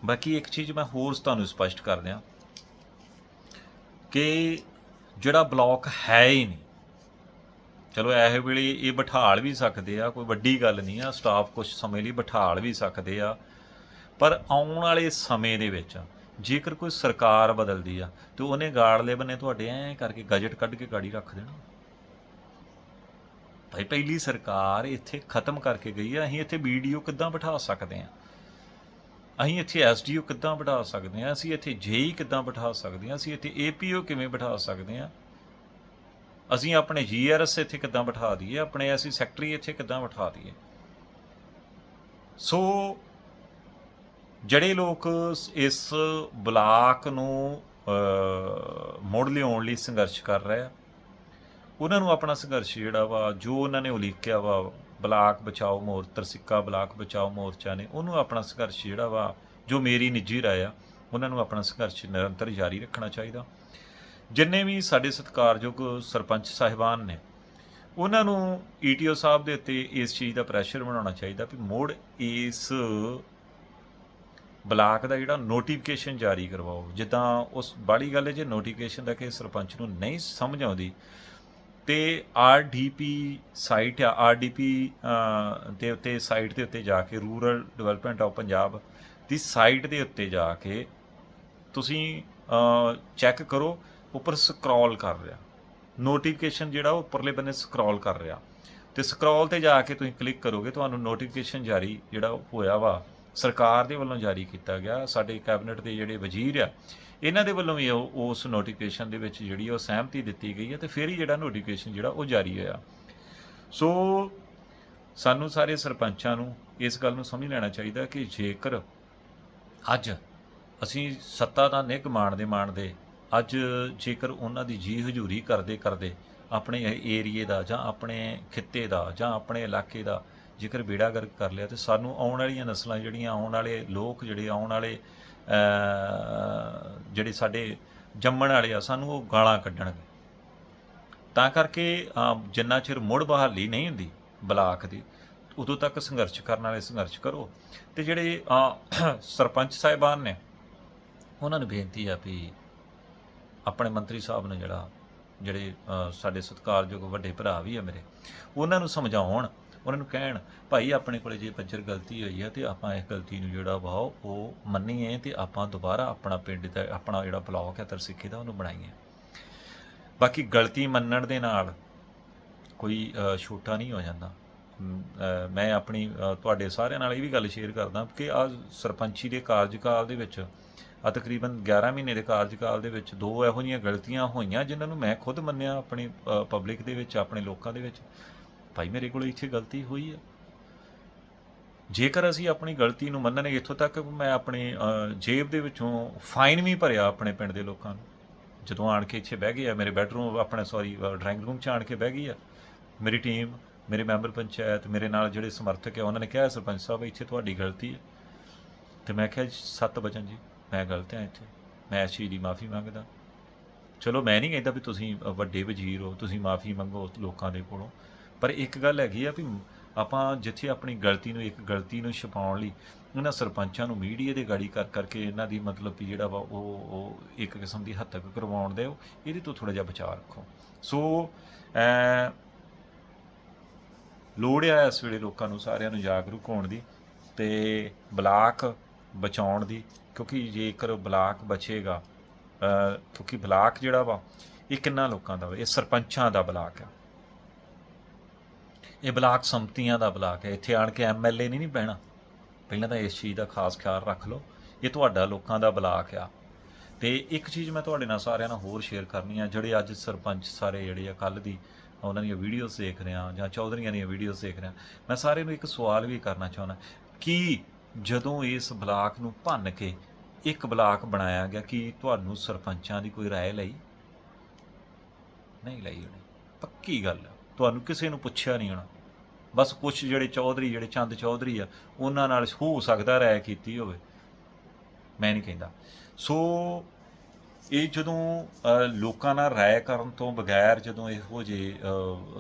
ਬਾਕੀ ਇੱਕ ਚੀਜ਼ ਮੈਂ ਹੋਰ ਤੁਹਾਨੂੰ ਸਪਸ਼ਟ ਕਰ ਦਿਆਂ ਕਿ ਜਿਹੜਾ ਬਲਾਕ ਹੈ ਹੀ ਨਹੀਂ। ਚਲੋ ਇਹ ਵੇਲੇ ਇਹ ਬਿਠਾਲ ਵੀ ਸਕਦੇ ਆ, ਕੋਈ ਵੱਡੀ ਗੱਲ ਨਹੀਂ ਆ, ਸਟਾਫ ਕੁਝ ਸਮੇਂ ਲਈ ਬਿਠਾਲ ਵੀ ਸਕਦੇ ਆ। ਪਰ ਆਉਣ ਵਾਲੇ ਸਮੇਂ ਦੇ ਵਿੱਚ ਜੇਕਰ ਕੋਈ ਸਰਕਾਰ ਬਦਲਦੀ ਆ, ਤੇ ਉਹਨੇ ਗਾੜਲੇ ਬੰਨੇ ਤੁਹਾਡੇ ਐ ਕਰਕੇ ਗਜਟ ਕੱਢ ਕੇ ਗਾੜੀ ਰੱਖ ਦੇਣਾ। ਭਾਈ ਪਹਿਲੀ ਸਰਕਾਰ ਇੱਥੇ ਖਤਮ ਕਰਕੇ ਗਈ ਆ, ਅਸੀਂ ਇੱਥੇ ਵੀਡੀਓ ਕਿੱਦਾਂ ਬਿਠਾ ਸਕਦੇ ਆ? ਅਸੀਂ ਇੱਥੇ ਐਸਡੀਓ ਕਿੱਦਾਂ ਬਿਠਾ ਸਕਦੇ ਹਾਂ? ਅਸੀਂ ਇੱਥੇ ਜੇਈ ਕਿੱਦਾਂ ਬਿਠਾ ਸਕਦੇ ਹਾਂ? ਅਸੀਂ ਇੱਥੇ ਏਪੀਓ ਕਿਵੇਂ ਬਿਠਾ ਸਕਦੇ ਹਾਂ? ਅਸੀਂ ਆਪਣੇ ਜੀਆਰਐਸ ਇੱਥੇ ਕਿੱਦਾਂ ਬਿਠਾ ਦਈਏ? ਆਪਣੇ ਅਸੀਂ ਸੈਕਟਰੀ ਇੱਥੇ ਕਿੱਦਾਂ ਬਿਠਾ ਦਈਏ? ਸੋ ਜਿਹੜੇ ਲੋਕ ਇਸ ਬਲਾਕ ਨੂੰ ਅ, ਮੁੜ ਲਿਆਉਣ ਲਈ ਸੰਘਰਸ਼ ਕਰ ਰਹੇ ਆ ਉਹਨਾਂ ਨੂੰ ਆਪਣਾ ਸੰਘਰਸ਼ ਜਿਹੜਾ ਵਾ ਜੋ ਉਹਨਾਂ ਨੇ ਉਲੀਕਿਆ ਵਾ ਬਲਾਕ ਬਚਾਓ ਮੋਰਚਾ ਸਿੱਕਾ ਬਲਾਕ ਬਚਾਓ ਮੋਰਚਾ ਨੇ ਉਹਨੂੰ ਆਪਣਾ ਸੰਘਰਸ਼ ਜਿਹੜਾ ਵਾ, ਜੋ ਮੇਰੀ ਨਿੱਜੀ ਰਾਏ ਆ, ਉਹਨਾਂ ਨੂੰ ਆਪਣਾ ਸੰਘਰਸ਼ ਨਿਰੰਤਰ ਜਾਰੀ ਰੱਖਣਾ ਚਾਹੀਦਾ। ਜਿੰਨੇ ਵੀ ਸਾਡੇ ਸਤਿਕਾਰਯੋਗ ਸਰਪੰਚ ਸਾਹਿਬਾਨ ਨੇ, ਉਹਨਾਂ ਨੂੰ ਈਟੀਓ ਸਾਹਿਬ ਦੇ ਉੱਤੇ ਇਸ ਚੀਜ਼ ਦਾ ਪ੍ਰੈਸ਼ਰ ਬਣਾਉਣਾ ਚਾਹੀਦਾ ਵੀ ਮੋੜ ਇਸ ਬਲਾਕ ਦਾ ਜਿਹੜਾ ਨੋਟੀਫਿਕੇਸ਼ਨ ਜਾਰੀ ਕਰਵਾਓ। ਜਿੱਦਾਂ ਉਸ ਬਾੜੀ ਗੱਲ ਹੈ, ਜੇ ਨੋਟੀਫਿਕੇਸ਼ਨ ਦਾ ਕਿ ਸਰਪੰਚ ਨੂੰ ਨਹੀਂ ਸਮਝ ਆਉਂਦੀ ਤੇ ਆਰਡੀਪੀ ਸਾਈਟ ਆ, ਆਰਡੀਪੀ ਦੇ ਉੱਤੇ ਸਾਈਟ ਦੇ ਉੱਤੇ ਜਾ ਕੇ ਰੂਰਲ ਡਿਵੈਲਪਮੈਂਟ ਆਫ ਪੰਜਾਬ ਦੀ ਸਾਈਟ ਦੇ ਉੱਤੇ ਜਾ ਕੇ ਤੁਸੀਂ ਚੈੱਕ ਕਰੋ, ਉੱਪਰ ਸਕਰੋਲ ਕਰ ਰਿਹਾ। ਨੋਟੀਫਿਕੇਸ਼ਨ ਜਿਹੜਾ ਉਹ ਉੱਪਰਲੇ ਬੰਨੇ ਸਕਰੋਲ ਕਰ ਰਿਹਾ। ਤੇ ਸਕਰੋਲ ਤੇ ਜਾ ਕੇ ਤੁਸੀਂ ਕਲਿੱਕ ਕਰੋਗੇ, ਤੁਹਾਨੂੰ ਨੋਟੀਫਿਕੇਸ਼ਨ ਜਾਰੀ ਜਿਹੜਾ ਉਹ ਹੋਇਆ ਵਾ, ਸਰਕਾਰ ਦੇ ਵੱਲੋਂ ਜਾਰੀ ਕੀਤਾ ਗਿਆ। ਸਾਡੇ ਕੈਬਨਿਟ ਦੇ ਜਿਹੜੇ ਵਜ਼ੀਰ ਆ ਇਹਨਾਂ ਦੇ ਵੱਲੋਂ ਵੀ ਉਹ- ਉਸ ਨੋਟੀਫਿਕੇਸ਼ਨ ਦੇ ਵਿੱਚ ਜਿਹੜੀ ਉਹ ਸਹਿਮਤੀ ਦਿੱਤੀ ਗਈ ਹੈ ਤੇ ਫਿਰ ਹੀ ਜਿਹੜਾ ਨੋਟੀਫਿਕੇਸ਼ਨ ਜਿਹੜਾ ਉਹ ਜਾਰੀ ਹੋਇਆ। ਸੋ ਸਾਨੂੰ ਸਾਰੇ ਸਰਪੰਚਾਂ ਨੂੰ ਇਸ ਗੱਲ ਨੂੰ ਸਮਝ ਲੈਣਾ ਚਾਹੀਦਾ ਕਿ ਜੇਕਰ ਅੱਜ ਅਸੀਂ ਸੱਤਾ ਦਾ ਨਿੱਘ ਮਾਣਦੇ ਮਾਣਦੇ ਅੱਜ ਜੇਕਰ ਉਹਨਾਂ ਦੀ ਜੀ ਹਜ਼ੂਰੀ ਕਰਦੇ ਕਰਦੇ ਆਪਣੇ ਏਰੀਏ ਦਾ ਜਾਂ ਆਪਣੇ ਖਿੱਤੇ ਦਾ ਜਾਂ ਆਪਣੇ ਇਲਾਕੇ ਦਾ ਜੇਕਰ ਬੇੜਾ ਗਰਕ ਕਰ ਲਿਆ ਤੇ ਸਾਨੂੰ ਆਉਣ ਵਾਲੀਆਂ ਨਸਲਾਂ ਜਿਹੜੀਆਂ, ਆਉਣ ਵਾਲੇ ਲੋਕ ਜਿਹੜੇ, ਆਉਣ ਵਾਲੇ ਜਿਹੜੇ ਸਾਡੇ ਜੰਮਣ ਵਾਲੇ ਆ, ਸਾਨੂੰ ਉਹ ਗਾਲਾਂ ਕੱਢਣਗੇ। ਤਾਂ ਕਰਕੇ ਜਿੰਨਾ ਚਿਰ ਮੁੜ ਬਹਾਲੀ ਨਹੀਂ ਹੁੰਦੀ ਬਲਾਕ ਦੀ, ਉਦੋਂ ਤੱਕ ਸੰਘਰਸ਼ ਕਰਨ ਵਾਲੇ ਸੰਘਰਸ਼ ਕਰੋ। ਤੇ ਜਿਹੜੇ ਸਰਪੰਚ ਸਾਹਿਬਾਨ ਨੇ, ਉਹਨਾਂ ਨੂੰ ਬੇਨਤੀ ਆ ਵੀ ਆਪਣੇ ਮੰਤਰੀ ਸਾਹਿਬ ਨੂੰ ਜਿਹੜਾ, ਜਿਹੜੇ ਸਾਡੇ ਸਤਿਕਾਰਯੋਗ ਵੱਡੇ ਭਰਾ ਵੀ ਆ ਮੇਰੇ, ਉਹਨਾਂ ਨੂੰ ਸਮਝਾਉਣ ਉਹਨਾਂ ਨੂੰ ਕਹਿਣ, ਭਾਈ, ਆਪਣੇ ਕੋਲੇ ਜੇ ਬੱਜਰ ਗਲਤੀ ਹੋਈ ਆ ਤੇ ਆਪਾਂ ਇਸ ਗਲਤੀ ਨੂੰ ਜਿਹੜਾ ਵਾ ਉਹ ਮੰਨੀਏ ਤੇ ਆਪਾਂ ਦੁਬਾਰਾ ਆਪਣਾ ਪਿੰਡ ਦਾ, ਆਪਣਾ ਜਿਹੜਾ ਬਲਾਕ ਹੈ ਤਰਸਿੱਖੀ ਦਾ ਉਹਨੂੰ ਬਣਾਈਏ। ਬਾਕੀ ਗਲਤੀ ਮੰਨਣ ਦੇ ਨਾਲ ਕੋਈ ਛੋਟਾ ਨਹੀਂ ਹੋ ਜਾਂਦਾ। ਮੈਂ ਆਪਣੀ ਤੁਹਾਡੇ ਸਾਰਿਆਂ ਨਾਲ ਇਹ ਵੀ ਗੱਲ ਸ਼ੇਅਰ ਕਰਦਾ ਕਿ ਆ ਸਰਪੰਚੀ ਦੇ ਕਾਰਜਕਾਲ ਦੇ ਵਿੱਚ ਆ ਤਕਰੀਬਨ 11 ਮਹੀਨੇ ਦੇ ਕਾਰਜਕਾਲ ਦੇ ਵਿੱਚ ਦੋ ਇਹੋ ਜਿਹੀਆਂ ਗਲਤੀਆਂ ਹੋਈਆਂ ਜਿਨ੍ਹਾਂ ਨੂੰ ਮੈਂ ਖੁਦ ਮੰਨਿਆ ਆਪਣੀ ਪਬਲਿਕ ਦੇ ਵਿੱਚ, ਆਪਣੇ ਲੋਕਾਂ ਦੇ ਵਿੱਚ। ਭਾਈ ਮੇਰੇ ਕੋਲ ਇੱਥੇ ਗਲਤੀ ਹੋਈ ਆ। ਜੇਕਰ ਅਸੀਂ ਆਪਣੀ ਗਲਤੀ ਨੂੰ ਮੰਨਣਗੇ ਇੱਥੋਂ ਤੱਕ, ਮੈਂ ਆਪਣੀ ਜੇਬ ਦੇ ਵਿੱਚੋਂ ਫਾਈਨ ਵੀ ਭਰਿਆ ਆਪਣੇ ਪਿੰਡ ਦੇ ਲੋਕਾਂ ਨੂੰ। ਜਦੋਂ ਆਣ ਕੇ ਇੱਥੇ ਬਹਿ ਗਏ ਆ, ਮੇਰੇ ਬੈਡਰੂਮ ਆਪਣੇ ਸੌਰੀ ਡਰਾਇੰਗ ਰੂਮ 'ਚ ਆਣ ਕੇ ਬਹਿ ਗਈ ਆ। ਮੇਰੀ ਟੀਮ ਮੇਰੇ ਮੈਂਬਰ ਪੰਚਾਇਤ, ਮੇਰੇ ਨਾਲ ਜਿਹੜੇ ਸਮਰਥਕ ਆ, ਉਹਨਾਂ ਨੇ ਕਿਹਾ, ਸਰਪੰਚ ਸਾਹਿਬ, ਇੱਥੇ ਤੁਹਾਡੀ ਗਲਤੀ ਹੈ ਤੇ ਮੈਂ ਕਿਹਾ, ਸੱਤ ਵਚਨ ਜੀ, ਮੈਂ ਗਲਤ ਹਾਂ ਇੱਥੇ। ਮੈਂ ਇਸ ਚੀਜ਼ ਦੀ ਮਾਫੀ ਮੰਗਦਾ। ਚਲੋ ਮੈਂ ਨਹੀਂ ਕਹਿੰਦਾ ਵੀ ਤੁਸੀਂ ਵੱਡੇ ਵਜ਼ੀਰ ਹੋ, ਤੁਸੀਂ ਮਾਫੀ ਮੰਗੋ ਲੋਕਾਂ ਦੇ ਕੋਲੋਂ। ਪਰ ਇੱਕ ਗੱਲ ਹੈਗੀ ਆ ਵੀ ਆਪਾਂ ਜਿੱਥੇ ਆਪਣੀ ਗਲਤੀ ਨੂੰ, ਇੱਕ ਗਲਤੀ ਨੂੰ ਛੁਪਾਉਣ ਲਈ ਇਹਨਾਂ ਸਰਪੰਚਾਂ ਨੂੰ ਮੀਡੀਆ ਦੇ ਗਾੜੀ ਕਰ ਕਰਕੇ ਇਹਨਾਂ ਦੀ ਮਤਲਬ ਵੀ ਜਿਹੜਾ ਵਾ ਉਹ ਉਹ ਇੱਕ ਕਿਸਮ ਦੀ ਹੱਤਕ ਕਰਵਾਉਣ ਦੇ ਇਹਦੇ ਤੋਂ ਥੋੜਾ ਜਿਹਾ ਬਚਾਅ ਰੱਖੋ। ਸੋ ਲੋੜ ਆ ਇਸ ਵੇਲੇ ਲੋਕਾਂ ਨੂੰ ਸਾਰਿਆਂ ਨੂੰ ਜਾਗਰੂਕ ਹੋਣ ਦੀ ਤੇ ਬਲਾਕ ਬਚਾਉਣ ਦੀ, ਕਿਉਂਕਿ ਜੇਕਰ ਬਲਾਕ ਬਚੇਗਾ ਕਿਉਂਕਿ ਬਲਾਕ ਜਿਹੜਾ ਵਾ, ਇਹ ਕਿੰਨਾ ਲੋਕਾਂ ਦਾ ਵਾ? ਇਹ ਸਰਪੰਚਾਂ ਦਾ ਬਲਾਕ ਆ। ਇਹ ਬਲਾਕ ਸੰਮਤੀਆਂ ਦਾ ਬਲਾਕ ਹੈ ਇੱਥੇ ਆਣ ਕੇ ਐਮਐਲਏ ਨਹੀਂ ਨਹੀਂ ਬਹਿਣਾ ਪਹਿਲਾਂ ਤਾਂ ਇਸ ਚੀਜ਼ ਦਾ ਖਾਸ ਖਿਆਲ ਰੱਖ ਲਓ ਇਹ ਤੁਹਾਡਾ ਲੋਕਾਂ ਦਾ ਬਲਾਕ ਆ ਤੇ ਇੱਕ ਚੀਜ਼ ਮੈਂ ਤੁਹਾਡੇ ਨਾਲ ਸਾਰਿਆਂ ਨਾਲ ਹੋਰ ਸ਼ੇਅਰ ਕਰਨੀ ਆ ਜਿਹੜੇ ਅੱਜ ਸਰਪੰਚ ਸਾਰੇ ਜਿਹੜੇ ਆ ਕੱਲ ਦੀ ਉਹਨਾਂ ਦੀਆਂ ਵੀਡੀਓਜ਼ ਦੇਖ ਰਿਹਾ ਜਾਂ ਚੌਧਰੀਆਂ ਦੀਆਂ ਵੀਡੀਓਜ਼ ਦੇਖ ਰਿਹਾ ਮੈਂ ਸਾਰੇ ਨੂੰ ਇੱਕ ਸਵਾਲ ਵੀ ਕਰਨਾ ਚਾਹੁੰਦਾ ਕਿ ਜਦੋਂ ਇਸ ਬਲਾਕ ਨੂੰ ਭੰਨ ਕੇ ਇੱਕ ਬਲਾਕ ਬਣਾਇਆ ਗਿਆ ਕਿ ਤੁਹਾਨੂੰ ਸਰਪੰਚਾਂ ਦੀ ਕੋਈ رائے ਲਈ ਨਹੀਂ ਲਈ ਉਹਨੇ ਪੱਕੀ ਗੱਲ ਆ ਤੁਹਾਨੂੰ ਕਿਸੇ ਨੂੰ ਪੁੱਛਿਆ ਨਹੀਂ ਹੋਣਾ। ਬਸ ਕੁਝ ਜਿਹੜੇ ਚੌਧਰੀ, ਜਿਹੜੇ ਚੰਦ ਚੌਧਰੀ ਆ, ਉਹਨਾਂ ਨਾਲ ਹੋ ਸਕਦਾ ਰਾਏ ਕੀਤੀ ਹੋਵੇ। ਮੈਂ ਨਹੀਂ ਕਹਿੰਦਾ। ਸੋ ਇਹ ਜਦੋਂ ਲੋਕਾਂ ਨਾਲ ਰਾਏ ਕਰਨ ਤੋਂ ਬਗੈਰ ਜਦੋਂ ਇਹੋ ਜਿਹੇ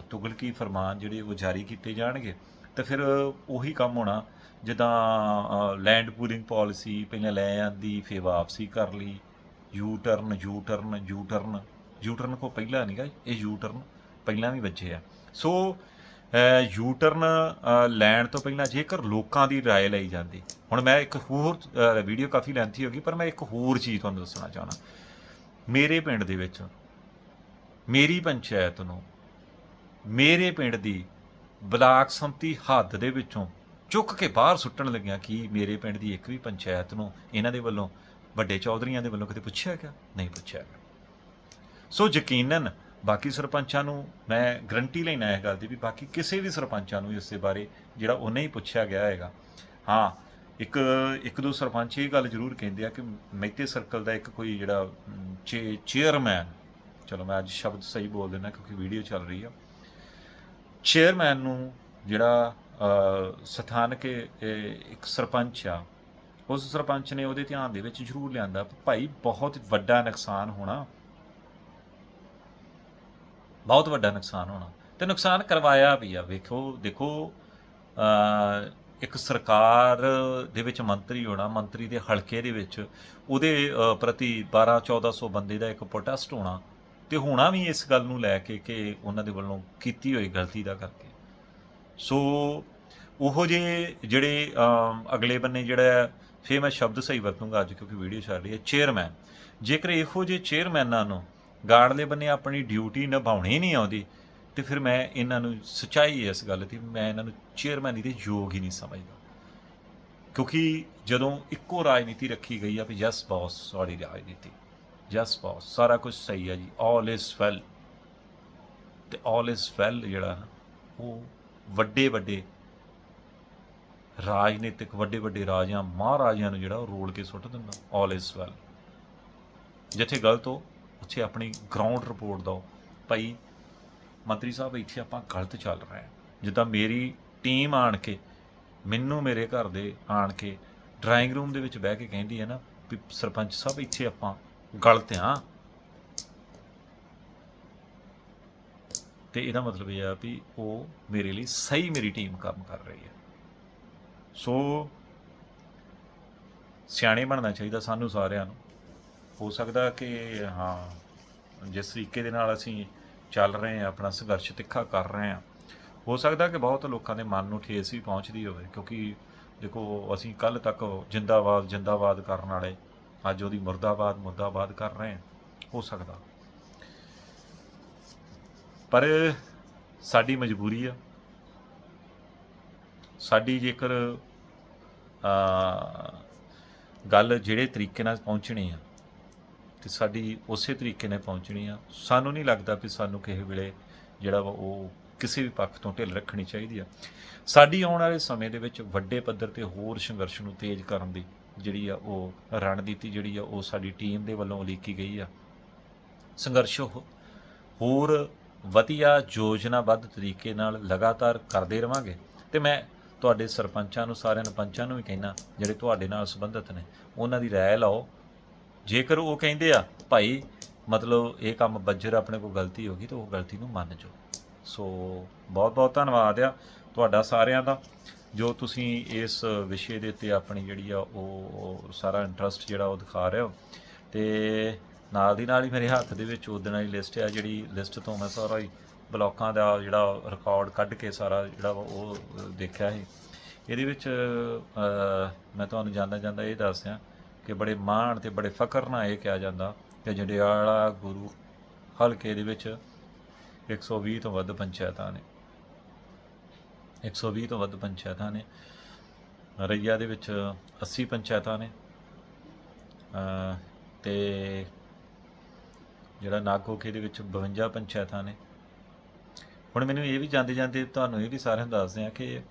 ਤੁਗਲਕੀ ਫਰਮਾਨ ਜਿਹੜੇ ਉਹ ਜਾਰੀ ਕੀਤੇ ਜਾਣਗੇ, ਤਾਂ ਫਿਰ ਉਹੀ ਕੰਮ ਹੋਣਾ। ਜਿੱਦਾਂ ਲੈਂਡ ਪੂਲਿੰਗ ਪਾਲਿਸੀ ਪਹਿਲਾਂ ਲੈ ਆਂਦੀ ਫੇ ਵਾਪਸੀ ਕਰ ਲਈ। U turn U turn U turn U turn ਕੋ ਪਹਿਲਾਂ ਨਹੀਂਗਾ ਇਹ ਯੂ ਟਰਨ ਪਹਿਲਾਂ ਵੀ ਵੱਜੇ ਆ ਸੋ ਯੂ ਟਰਨ ਲੈਣ ਤੋਂ ਪਹਿਲਾਂ ਜੇਕਰ ਲੋਕਾਂ ਦੀ رائے ਲਈ ਜਾਂਦੀ ਹੁਣ ਮੈਂ ਇੱਕ ਹੋਰ ਵੀਡੀਓ ਕਾਫੀ ਲੈਂਥੀ ਹੋ ਗਈ ਪਰ ਮੈਂ ਇੱਕ ਹੋਰ ਚੀਜ਼ ਤੁਹਾਨੂੰ ਦੱਸਣਾ ਚਾਹਣਾ ਮੇਰੇ ਪਿੰਡ ਦੇ ਵਿੱਚ ਮੇਰੀ ਪੰਚਾਇਤ ਨੂੰ ਮੇਰੇ ਪਿੰਡ ਦੀ ਬਲਾਕ ਸੰਮਤੀ ਹੱਦ ਦੇ ਵਿੱਚੋਂ ਚੁੱਕ ਕੇ ਬਾਹਰ ਸੁੱਟਣ ਲੱਗਿਆ ਕਿ ਮੇਰੇ ਪਿੰਡ ਦੀ ਇੱਕ ਵੀ ਪੰਚਾਇਤ ਨੂੰ ਇਹਨਾਂ ਦੇ ਵੱਲੋਂ ਵੱਡੇ ਚੌਧਰੀਆਂ ਦੇ ਵੱਲੋਂ ਕਿਤੇ ਪੁੱਛਿਆ ਗਿਆ ਨਹੀਂ ਪੁੱਛਿਆ ਗਿਆ ਸੋ ਯਕੀਨਨ ਬਾਕੀ ਸਰਪੰਚਾਂ ਨੂੰ ਮੈਂ ਗਰੰਟੀ ਲੈਣਾ ਇਹ ਗੱਲ ਦੀ ਵੀ ਬਾਕੀ ਕਿਸੇ ਵੀ ਸਰਪੰਚਾਂ ਨੂੰ ਇਸ ਦੇ ਬਾਰੇ ਜਿਹੜਾ ਉਹ ਨਹੀਂ ਪੁੱਛਿਆ ਗਿਆ ਹੈਗਾ। ਹਾਂ, ਇੱਕ ਇੱਕ ਦੋ ਸਰਪੰਚ ਇਹ ਗੱਲ ਜ਼ਰੂਰ ਕਹਿੰਦੇ ਆ ਕਿ ਮੈਤੇ ਸਰਕਲ ਦਾ ਇੱਕ ਕੋਈ ਜਿਹੜਾ ਚੇ, ਚੇਅਰਮੈਨ, ਚਲੋ ਮੈਂ ਅੱਜ ਸ਼ਬਦ ਸਹੀ ਬੋਲ ਦਿੰਦਾ ਕਿਉਂਕਿ ਵੀਡੀਓ ਚੱਲ ਰਹੀ ਆ, ਚੇਅਰਮੈਨ ਨੂੰ ਜਿਹੜਾ ਸਥਾਨਕ ਇੱਕ ਸਰਪੰਚ ਆ, ਉਸ ਸਰਪੰਚ ਨੇ ਉਹਦੇ ਧਿਆਨ ਦੇ ਵਿੱਚ ਜ਼ਰੂਰ ਲਿਆਂਦਾ ਭਾਈ ਬਹੁਤ ਵੱਡਾ ਨੁਕਸਾਨ ਹੋਣਾ। ਬਹੁਤ ਵੱਡਾ ਨੁਕਸਾਨ ਹੋਣਾ। ਤੇ ਨੁਕਸਾਨ ਕਰਵਾਇਆ ਵੀ ਆ। ਵੇਖੋ ਦੇਖੋ ਇੱਕ ਸਰਕਾਰ ਦੇ ਵਿੱਚ ਮੰਤਰੀ ਹੋਣਾ ਮੰਤਰੀ ਦੇ ਹਲਕੇ ਦੇ ਵਿੱਚ ਉਹਦੇ ਅ, ਪ੍ਰਤੀ 12 1400 ਬੰਦੇ ਦਾ ਇੱਕ ਪ੍ਰੋਟੈਸਟ ਹੋਣਾ ਤੇ ਹੋਣਾ ਵੀ ਇਸ ਗੱਲ ਨੂੰ ਲੈ ਕੇ ਕਿ ਉਹਨਾਂ ਦੇ ਵੱਲੋਂ ਕੀਤੀ ਹੋਈ ਗਲਤੀ ਦਾ ਕਰਕੇ। ਸੋ ਉਹੋ ਜੇ ਜਿਹੜੇ ਅਗਲੇ ਬੰਨੇ ਜਿਹੜਾ ਫੇਰ ਮੈਂ ਸ਼ਬਦ ਸਹੀ ਵਰਤੂੰਗਾ ਅੱਜ ਕਿਉਂਕਿ ਵੀਡੀਓ ਚੱਲ ਰਹੀ ਹੈ ਚੇਅਰਮੈਨ ਜੇਕਰ ਇਹੋ ਜੇ ਚੇਅਰਮੈਨਾਂ ਨੂੰ ਗਾਰਡਲੇ ਬੰਨੇ ਆਪਣੀ ਡਿਊਟੀ ਨਿਭਾਉਣੀ ਨਹੀਂ ਆਉਂਦੀ, ਤੇ ਫਿਰ ਮੈਂ ਇਹਨਾਂ ਨੂੰ ਸੱਚਾਈ ਇਸ ਗੱਲ ਦੀ ਮੈਂ ਇਹਨਾਂ ਨੂੰ ਚੇਅਰਮੈਨ ਦੇ ਯੋਗ ਹੀ ਨਹੀਂ ਸਮਝਦਾ। ਕਿਉਂਕਿ ਜਦੋਂ ਇੱਕੋ ਰਾਜਨੀਤੀ ਰੱਖੀ ਗਈ ਆ ਵੀ ਯੈਸ ਬੌਸ ਸਾਡੀ ਰਾਜਨੀਤੀ ਯਸ ਬੌਸ ਸਾਰਾ ਕੁਝ ਸਹੀ ਆ ਜੀ ਆਲ ਇਜ਼ ਵੈਲ ਤੇ ਆਲ ਇਜ਼ ਵੈਲ ਜਿਹੜਾ ਉਹ ਵੱਡੇ ਵੱਡੇ ਰਾਜਨੀਤਿਕ, ਵੱਡੇ ਵੱਡੇ ਰਾਜਿਆਂ, ਮਹਾਰਾਜਿਆਂ ਨੂੰ ਜਿਹੜਾ ਉਹ ਰੋਲ ਕੇ ਸੁੱਟ ਦਿੰਦਾ ਆਲ ਇਜ਼ ਵੈਲ ਜਿੱਥੇ ਗਲਤ ਹੋ ਉੱਥੇ ਆਪਣੀ ਗਰਾਊਂਡ ਰਿਪੋਰਟ ਦਿਓ। ਭਾਈ, ਮੰਤਰੀ ਸਾਹਿਬ, ਇੱਥੇ ਆਪਾਂ ਗਲਤ ਚੱਲ ਰਹੇ ਹਾਂ। ਜਿੱਦਾਂ ਮੇਰੀ ਟੀਮ ਆਣ ਕੇ, ਮੈਨੂੰ ਮੇਰੇ ਘਰ ਦੇ ਆਣ ਕੇ ਡਰਾਇੰਗ ਰੂਮ ਦੇ ਵਿੱਚ ਬਹਿ ਕੇ ਕਹਿੰਦੀ ਹੈ ਨਾ ਵੀ ਸਰਪੰਚ ਸਾਹਿਬ, ਇੱਥੇ ਆਪਾਂ ਗਲਤ ਹਾਂ। ਤੇ ਇਹਦਾ ਮਤਲਬ ਇਹ ਆ ਵੀ ਉਹ ਮੇਰੇ ਲਈ ਸਹੀ ਮੇਰੀ ਟੀਮ ਕੰਮ ਕਰ ਰਹੀ ਹੈ। ਸੋ ਸਿਆਣੇ ਬਣਨਾ ਚਾਹੀਦਾ ਸਾਨੂੰ ਸਾਰਿਆਂ ਨੂੰ। ਹੋ ਸਕਦਾ ਕਿ, ਹਾਂ, ਜਿਸ ਤਰੀਕੇ ਦੇ ਨਾਲ ਅਸੀਂ ਚੱਲ ਰਹੇ ਹਾਂ, ਆਪਣਾ ਸੰਘਰਸ਼ ਤਿੱਖਾ ਕਰ ਰਹੇ ਹਾਂ, ਹੋ ਸਕਦਾ ਕਿ ਬਹੁਤ ਲੋਕਾਂ ਦੇ ਮਨ ਨੂੰ ਠੇਸ ਵੀ ਪਹੁੰਚਦੀ ਹੋਵੇ, ਕਿਉਂਕਿ ਦੇਖੋ, ਅਸੀਂ ਕੱਲ ਤੱਕ ਜਿੰਦਾਬਾਦ ਜਿੰਦਾਬਾਦ ਕਰਨ ਵਾਲੇ, ਅੱਜ ਉਹਦੀ ਮੁਰਦਾਬਾਦ ਮੁਰਦਾਬਾਦ ਕਰ ਰਹੇ ਹਾਂ, ਹੋ ਸਕਦਾ। ਪਰ ਸਾਡੀ ਮਜਬੂਰੀ ਆ। ਸਾਡੀ ਜੇਕਰ ਗੱਲ ਜਿਹੜੇ ਤਰੀਕੇ ਨਾਲ ਪਹੁੰਚਣੀ ਆ ਤੇ ਸਾਡੀ ਉਸੇ ਤਰੀਕੇ ਨਾਲ ਪਹੁੰਚਣੀ ਆ। ਸਾਨੂੰ ਨਹੀਂ ਲੱਗਦਾ ਕਿ ਸਾਨੂੰ ਕਿਸੇ ਵੇਲੇ ਜਿਹੜਾ ਵਾ ਉਹ ਕਿਸੇ ਵੀ ਪੱਖ ਤੋਂ ਢਿੱਲ ਰੱਖਣੀ ਚਾਹੀਦੀ ਆ। ਸਾਡੀ ਆਉਣ ਵਾਲੇ ਸਮੇਂ ਦੇ ਵਿੱਚ ਵੱਡੇ ਪੱਧਰ ਤੇ ਹੋਰ ਸੰਘਰਸ਼ ਨੂੰ ਤੇਜ਼ ਕਰਨ ਦੀ ਜਿਹੜੀ ਆ ਉਹ ਰਣਨੀਤੀ ਜਿਹੜੀ ਆ ਉਹ ਸਾਡੀ ਟੀਮ ਦੇ ਵੱਲੋਂ ਉਲੀਕੀ ਗਈ ਆ। ਸੰਘਰਸ਼ ਹੋ- ਹੋਰ ਵਧੀਆ ਯੋਜਨਾਬੱਧ ਤਰੀਕੇ ਨਾਲ ਲਗਾਤਾਰ ਕਰਦੇ ਰਵਾਂਗੇ। ਤੇ ਮੈਂ ਤੁਹਾਡੇ ਸਰਪੰਚਾਂ ਨੂੰ, ਸਾਰਿਆਂ ਨੂੰ, ਪੰਚਾਂ ਨੂੰ ਵੀ ਕਹਿਣਾ ਜਿਹੜੇ ਤੁਹਾਡੇ ਨਾਲ ਸੰਬੰਧਿਤ ਨੇ, ਉਹਨਾਂ ਦੀ ਰਾਏ ਲਓ। ਜੇਕਰ ਉਹ ਕਹਿੰਦੇ ਆ, ਭਾਈ, ਮਤਲਬ ਇਹ ਕੰਮ ਬੱਜਰ ਆਪਣੇ ਕੋਲ ਗਲਤੀ ਹੋ ਗਈ, ਤਾਂ ਉਹ ਗਲਤੀ ਨੂੰ ਮੰਨ ਜਾਓ। ਸੋ ਬਹੁਤ ਬਹੁਤ ਧੰਨਵਾਦ ਆ ਤੁਹਾਡਾ ਸਾਰਿਆਂ ਦਾ, ਜੋ ਤੁਸੀਂ ਇਸ ਵਿਸ਼ੇ ਦੇ ਉੱਤੇ ਆਪਣੀ ਜਿਹੜੀ ਆ ਉਹ ਸਾਰਾ ਇੰਟਰਸਟ ਜਿਹੜਾ ਉਹ ਦਿਖਾ ਰਹੇ ਹੋ। ਤੇ ਨਾਲ ਦੀ ਨਾਲ ਹੀ ਮੇਰੇ ਹੱਥ ਦੇ ਵਿੱਚ ਉਹਦੇ ਵਾਲੀ ਲਿਸਟ ਆ, ਜਿਹੜੀ ਲਿਸਟ ਤੋਂ ਮੈਂ ਸਾਰਾ ਹੀ ਬਲੋਕਾਂ ਦਾ ਜਿਹੜਾ ਰਿਕਾਰਡ ਕੱਢ ਕੇ ਸਾਰਾ ਜਿਹੜਾ ਵਾ ਉਹ ਦੇਖਿਆ ਸੀ। ਇਹਦੇ ਵਿੱਚ ਮੈਂ ਤੁਹਾਨੂੰ ਜਾਂਦਾ ਜਾਂਦਾ ਇਹ ਦੱਸ ਕਿ ਬੜੇ ਮਾਣ ਤੇ ਬੜੇ ਫਖਰ ਨਾਲ ਇਹ ਕਿਹਾ ਜਾਂਦਾ ਕਿ ਜੰਡਿਆਲਾ ਗੁਰੂ ਹਲਕੇ ਦੇ ਵਿੱਚ 120 ਤੋਂ ਵੱਧ ਪੰਚਾਇਤਾਂ ਨੇ। 120 ਤੋਂ ਵੱਧ ਪੰਚਾਇਤਾਂ ਨੇ। ਰਈਆ ਦੇ ਵਿੱਚ 80 ਪੰਚਾਇਤਾਂ ਨੇ। ਅ, ਤੇ ਜਿਹੜਾ ਨਾਗੋਕੇ ਦੇ ਵਿੱਚ 52 ਪੰਚਾਇਤਾਂ ਨੇ। ਹੁਣ ਮੈਨੂੰ ਇਹ ਵੀ ਜਾਂਦੇ ਜਾਂਦੇ ਤੁਹਾਨੂੰ ਇਹ ਵੀ ਸਾਰਿਆਂ ਨੂੰ ਦੱਸਦੇ ਆ ਕਿ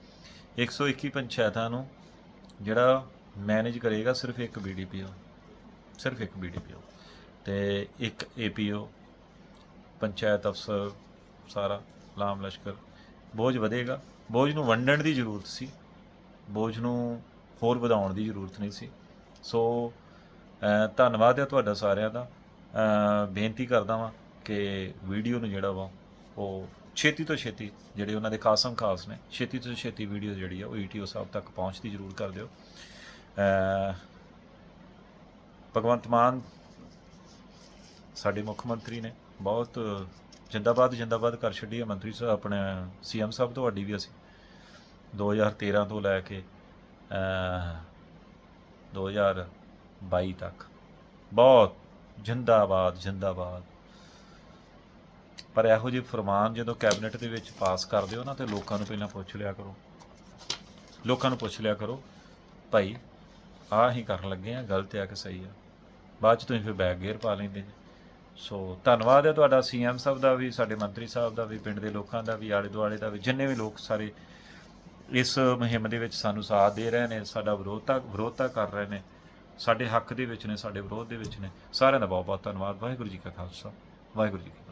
121 ਪੰਚਾਇਤਾਂ ਨੂੰ ਜਿਹੜਾ ਮੈਨੇਜ ਕਰੇਗਾ ਸਿਰਫ ਇੱਕ ਬੀਡੀਪੀਓ ਸਿਰਫ ਇੱਕ ਬੀਡੀਪੀਓ ਤੇ ਇੱਕ ਏਪੀਓ ਪੰਚਾਇਤ ਅਫਸਰ ਸਾਰਾ, ਲਾਮ ਲਸ਼ਕਰ, ਬੋਝ ਵਧੇਗਾ। ਬੋਝ ਨੂੰ ਵੰਡਣ ਦੀ ਜ਼ਰੂਰਤ ਸੀ, ਬੋਝ ਨੂੰ ਹੋਰ ਵਧਾਉਣ ਦੀ ਜ਼ਰੂਰਤ ਨਹੀਂ ਸੀ। ਸੋ ਧੰਨਵਾਦ ਹੈ ਤੁਹਾਡਾ ਸਾਰਿਆਂ ਦਾ। ਬੇਨਤੀ ਕਰਦਾ ਵਾਂ ਕਿ ਵੀਡੀਓ ਨੂੰ ਜਿਹੜਾ ਵਾ, ਉਹ ਛੇਤੀ ਤੋਂ ਛੇਤੀ, ਜਿਹੜੇ ਉਹਨਾਂ ਦੇ ਖਾਸਮ ਖਾਸ ਨੇ, ਛੇਤੀ ਤੋਂ ਛੇਤੀ ਵੀਡੀਓ ਜਿਹੜੀ ਆ, ਉਹ ਈਟੀਓ ਸਾਹਿਬ ਤੱਕ ਪਹੁੰਚਦੀ ਜ਼ਰੂਰ ਕਰ ਦਿਓ। ਭਗਵੰਤ ਮਾਨ ਸਾਡੇ ਮੁੱਖ ਮੰਤਰੀ ਨੇ। ਬਹੁਤ ਜਿੰਦਾਬਾਦ ਜਿੰਦਾਬਾਦ ਕਰ ਛੱਡੀ ਹੈ ਮੰਤਰੀ ਸਾਹਿਬ। ਆਪਣੇ ਸੀਐਮ ਸਾਹਿਬ ਤੁਹਾਡੀ ਵੀ ਅਸੀਂ। 2013 ਤੋਂ ਲੈ ਕੇ ਅ, 2022 ਤੱਕ। ਬਹੁਤ ਜਿੰਦਾਬਾਦ ਜਿੰਦਾਬਾਦ। ਪਰ ਇਹੋ ਜਿਹੇ ਫਰਮਾਨ ਜਦੋਂ ਕੈਬਨਿਟ ਦੇ ਵਿੱਚ ਪਾਸ ਕਰਦੇ ਹੋ ਨਾ ਤੇ ਲੋਕਾਂ ਨੂੰ ਪਹਿਲਾਂ ਪੁੱਛ ਲਿਆ ਕਰੋ। ਲੋਕਾਂ ਨੂੰ ਪੁੱਛ ਲਿਆ ਕਰੋ ਭਾਈ ਆਹ ਹੀ ਕਰਨ ਲੱਗੇ ਆ, ਗਲਤ ਆ ਕਿ ਸਹੀ ਆ। ਬਾਅਦ ਚ ਤੁਸੀਂ ਫਿਰ ਬੈਕ ਗੇਅਰ ਪਾ ਲੈਂਦੇ ਜੀ। ਸੋ ਧੰਨਵਾਦ ਹੈ ਤੁਹਾਡਾ ਸੀਐਮ ਸਾਹਿਬ ਦਾ ਵੀ, ਸਾਡੇ ਮੰਤਰੀ ਸਾਹਿਬ ਦਾ ਵੀ, ਪਿੰਡ ਦੇ ਲੋਕਾਂ ਦਾ ਵੀ ਆਲੇ ਦੁਆਲੇ ਦਾ ਵੀ, ਜਿੰਨੇ ਵੀ ਲੋਕ ਸਾਰੇ ਇਸ ਮੁਹਿੰਮ ਦੇ ਵਿੱਚ ਸਾਨੂੰ ਸਾਥ ਦੇ ਰਹੇ ਨੇ, ਸਾਡਾ ਵਿਰੋਧਤਾ ਵਿਰੋਧਤਾ ਕਰ ਰਹੇ ਨੇ। ਸਾਡੇ ਹੱਕ ਦੇ ਵਿੱਚ ਨੇ, ਸਾਡੇ ਵਿਰੋਧ ਦੇ ਵਿੱਚ ਨੇ। ਸਾਰਿਆਂ ਦਾ ਬਹੁਤ ਬਹੁਤ ਧੰਨਵਾਦ। ਵਾਹਿਗੁਰੂ ਜੀ ਕਾ ਖਾਲਸਾ, ਵਾਹਿਗੁਰੂ ਜੀ ਕੀ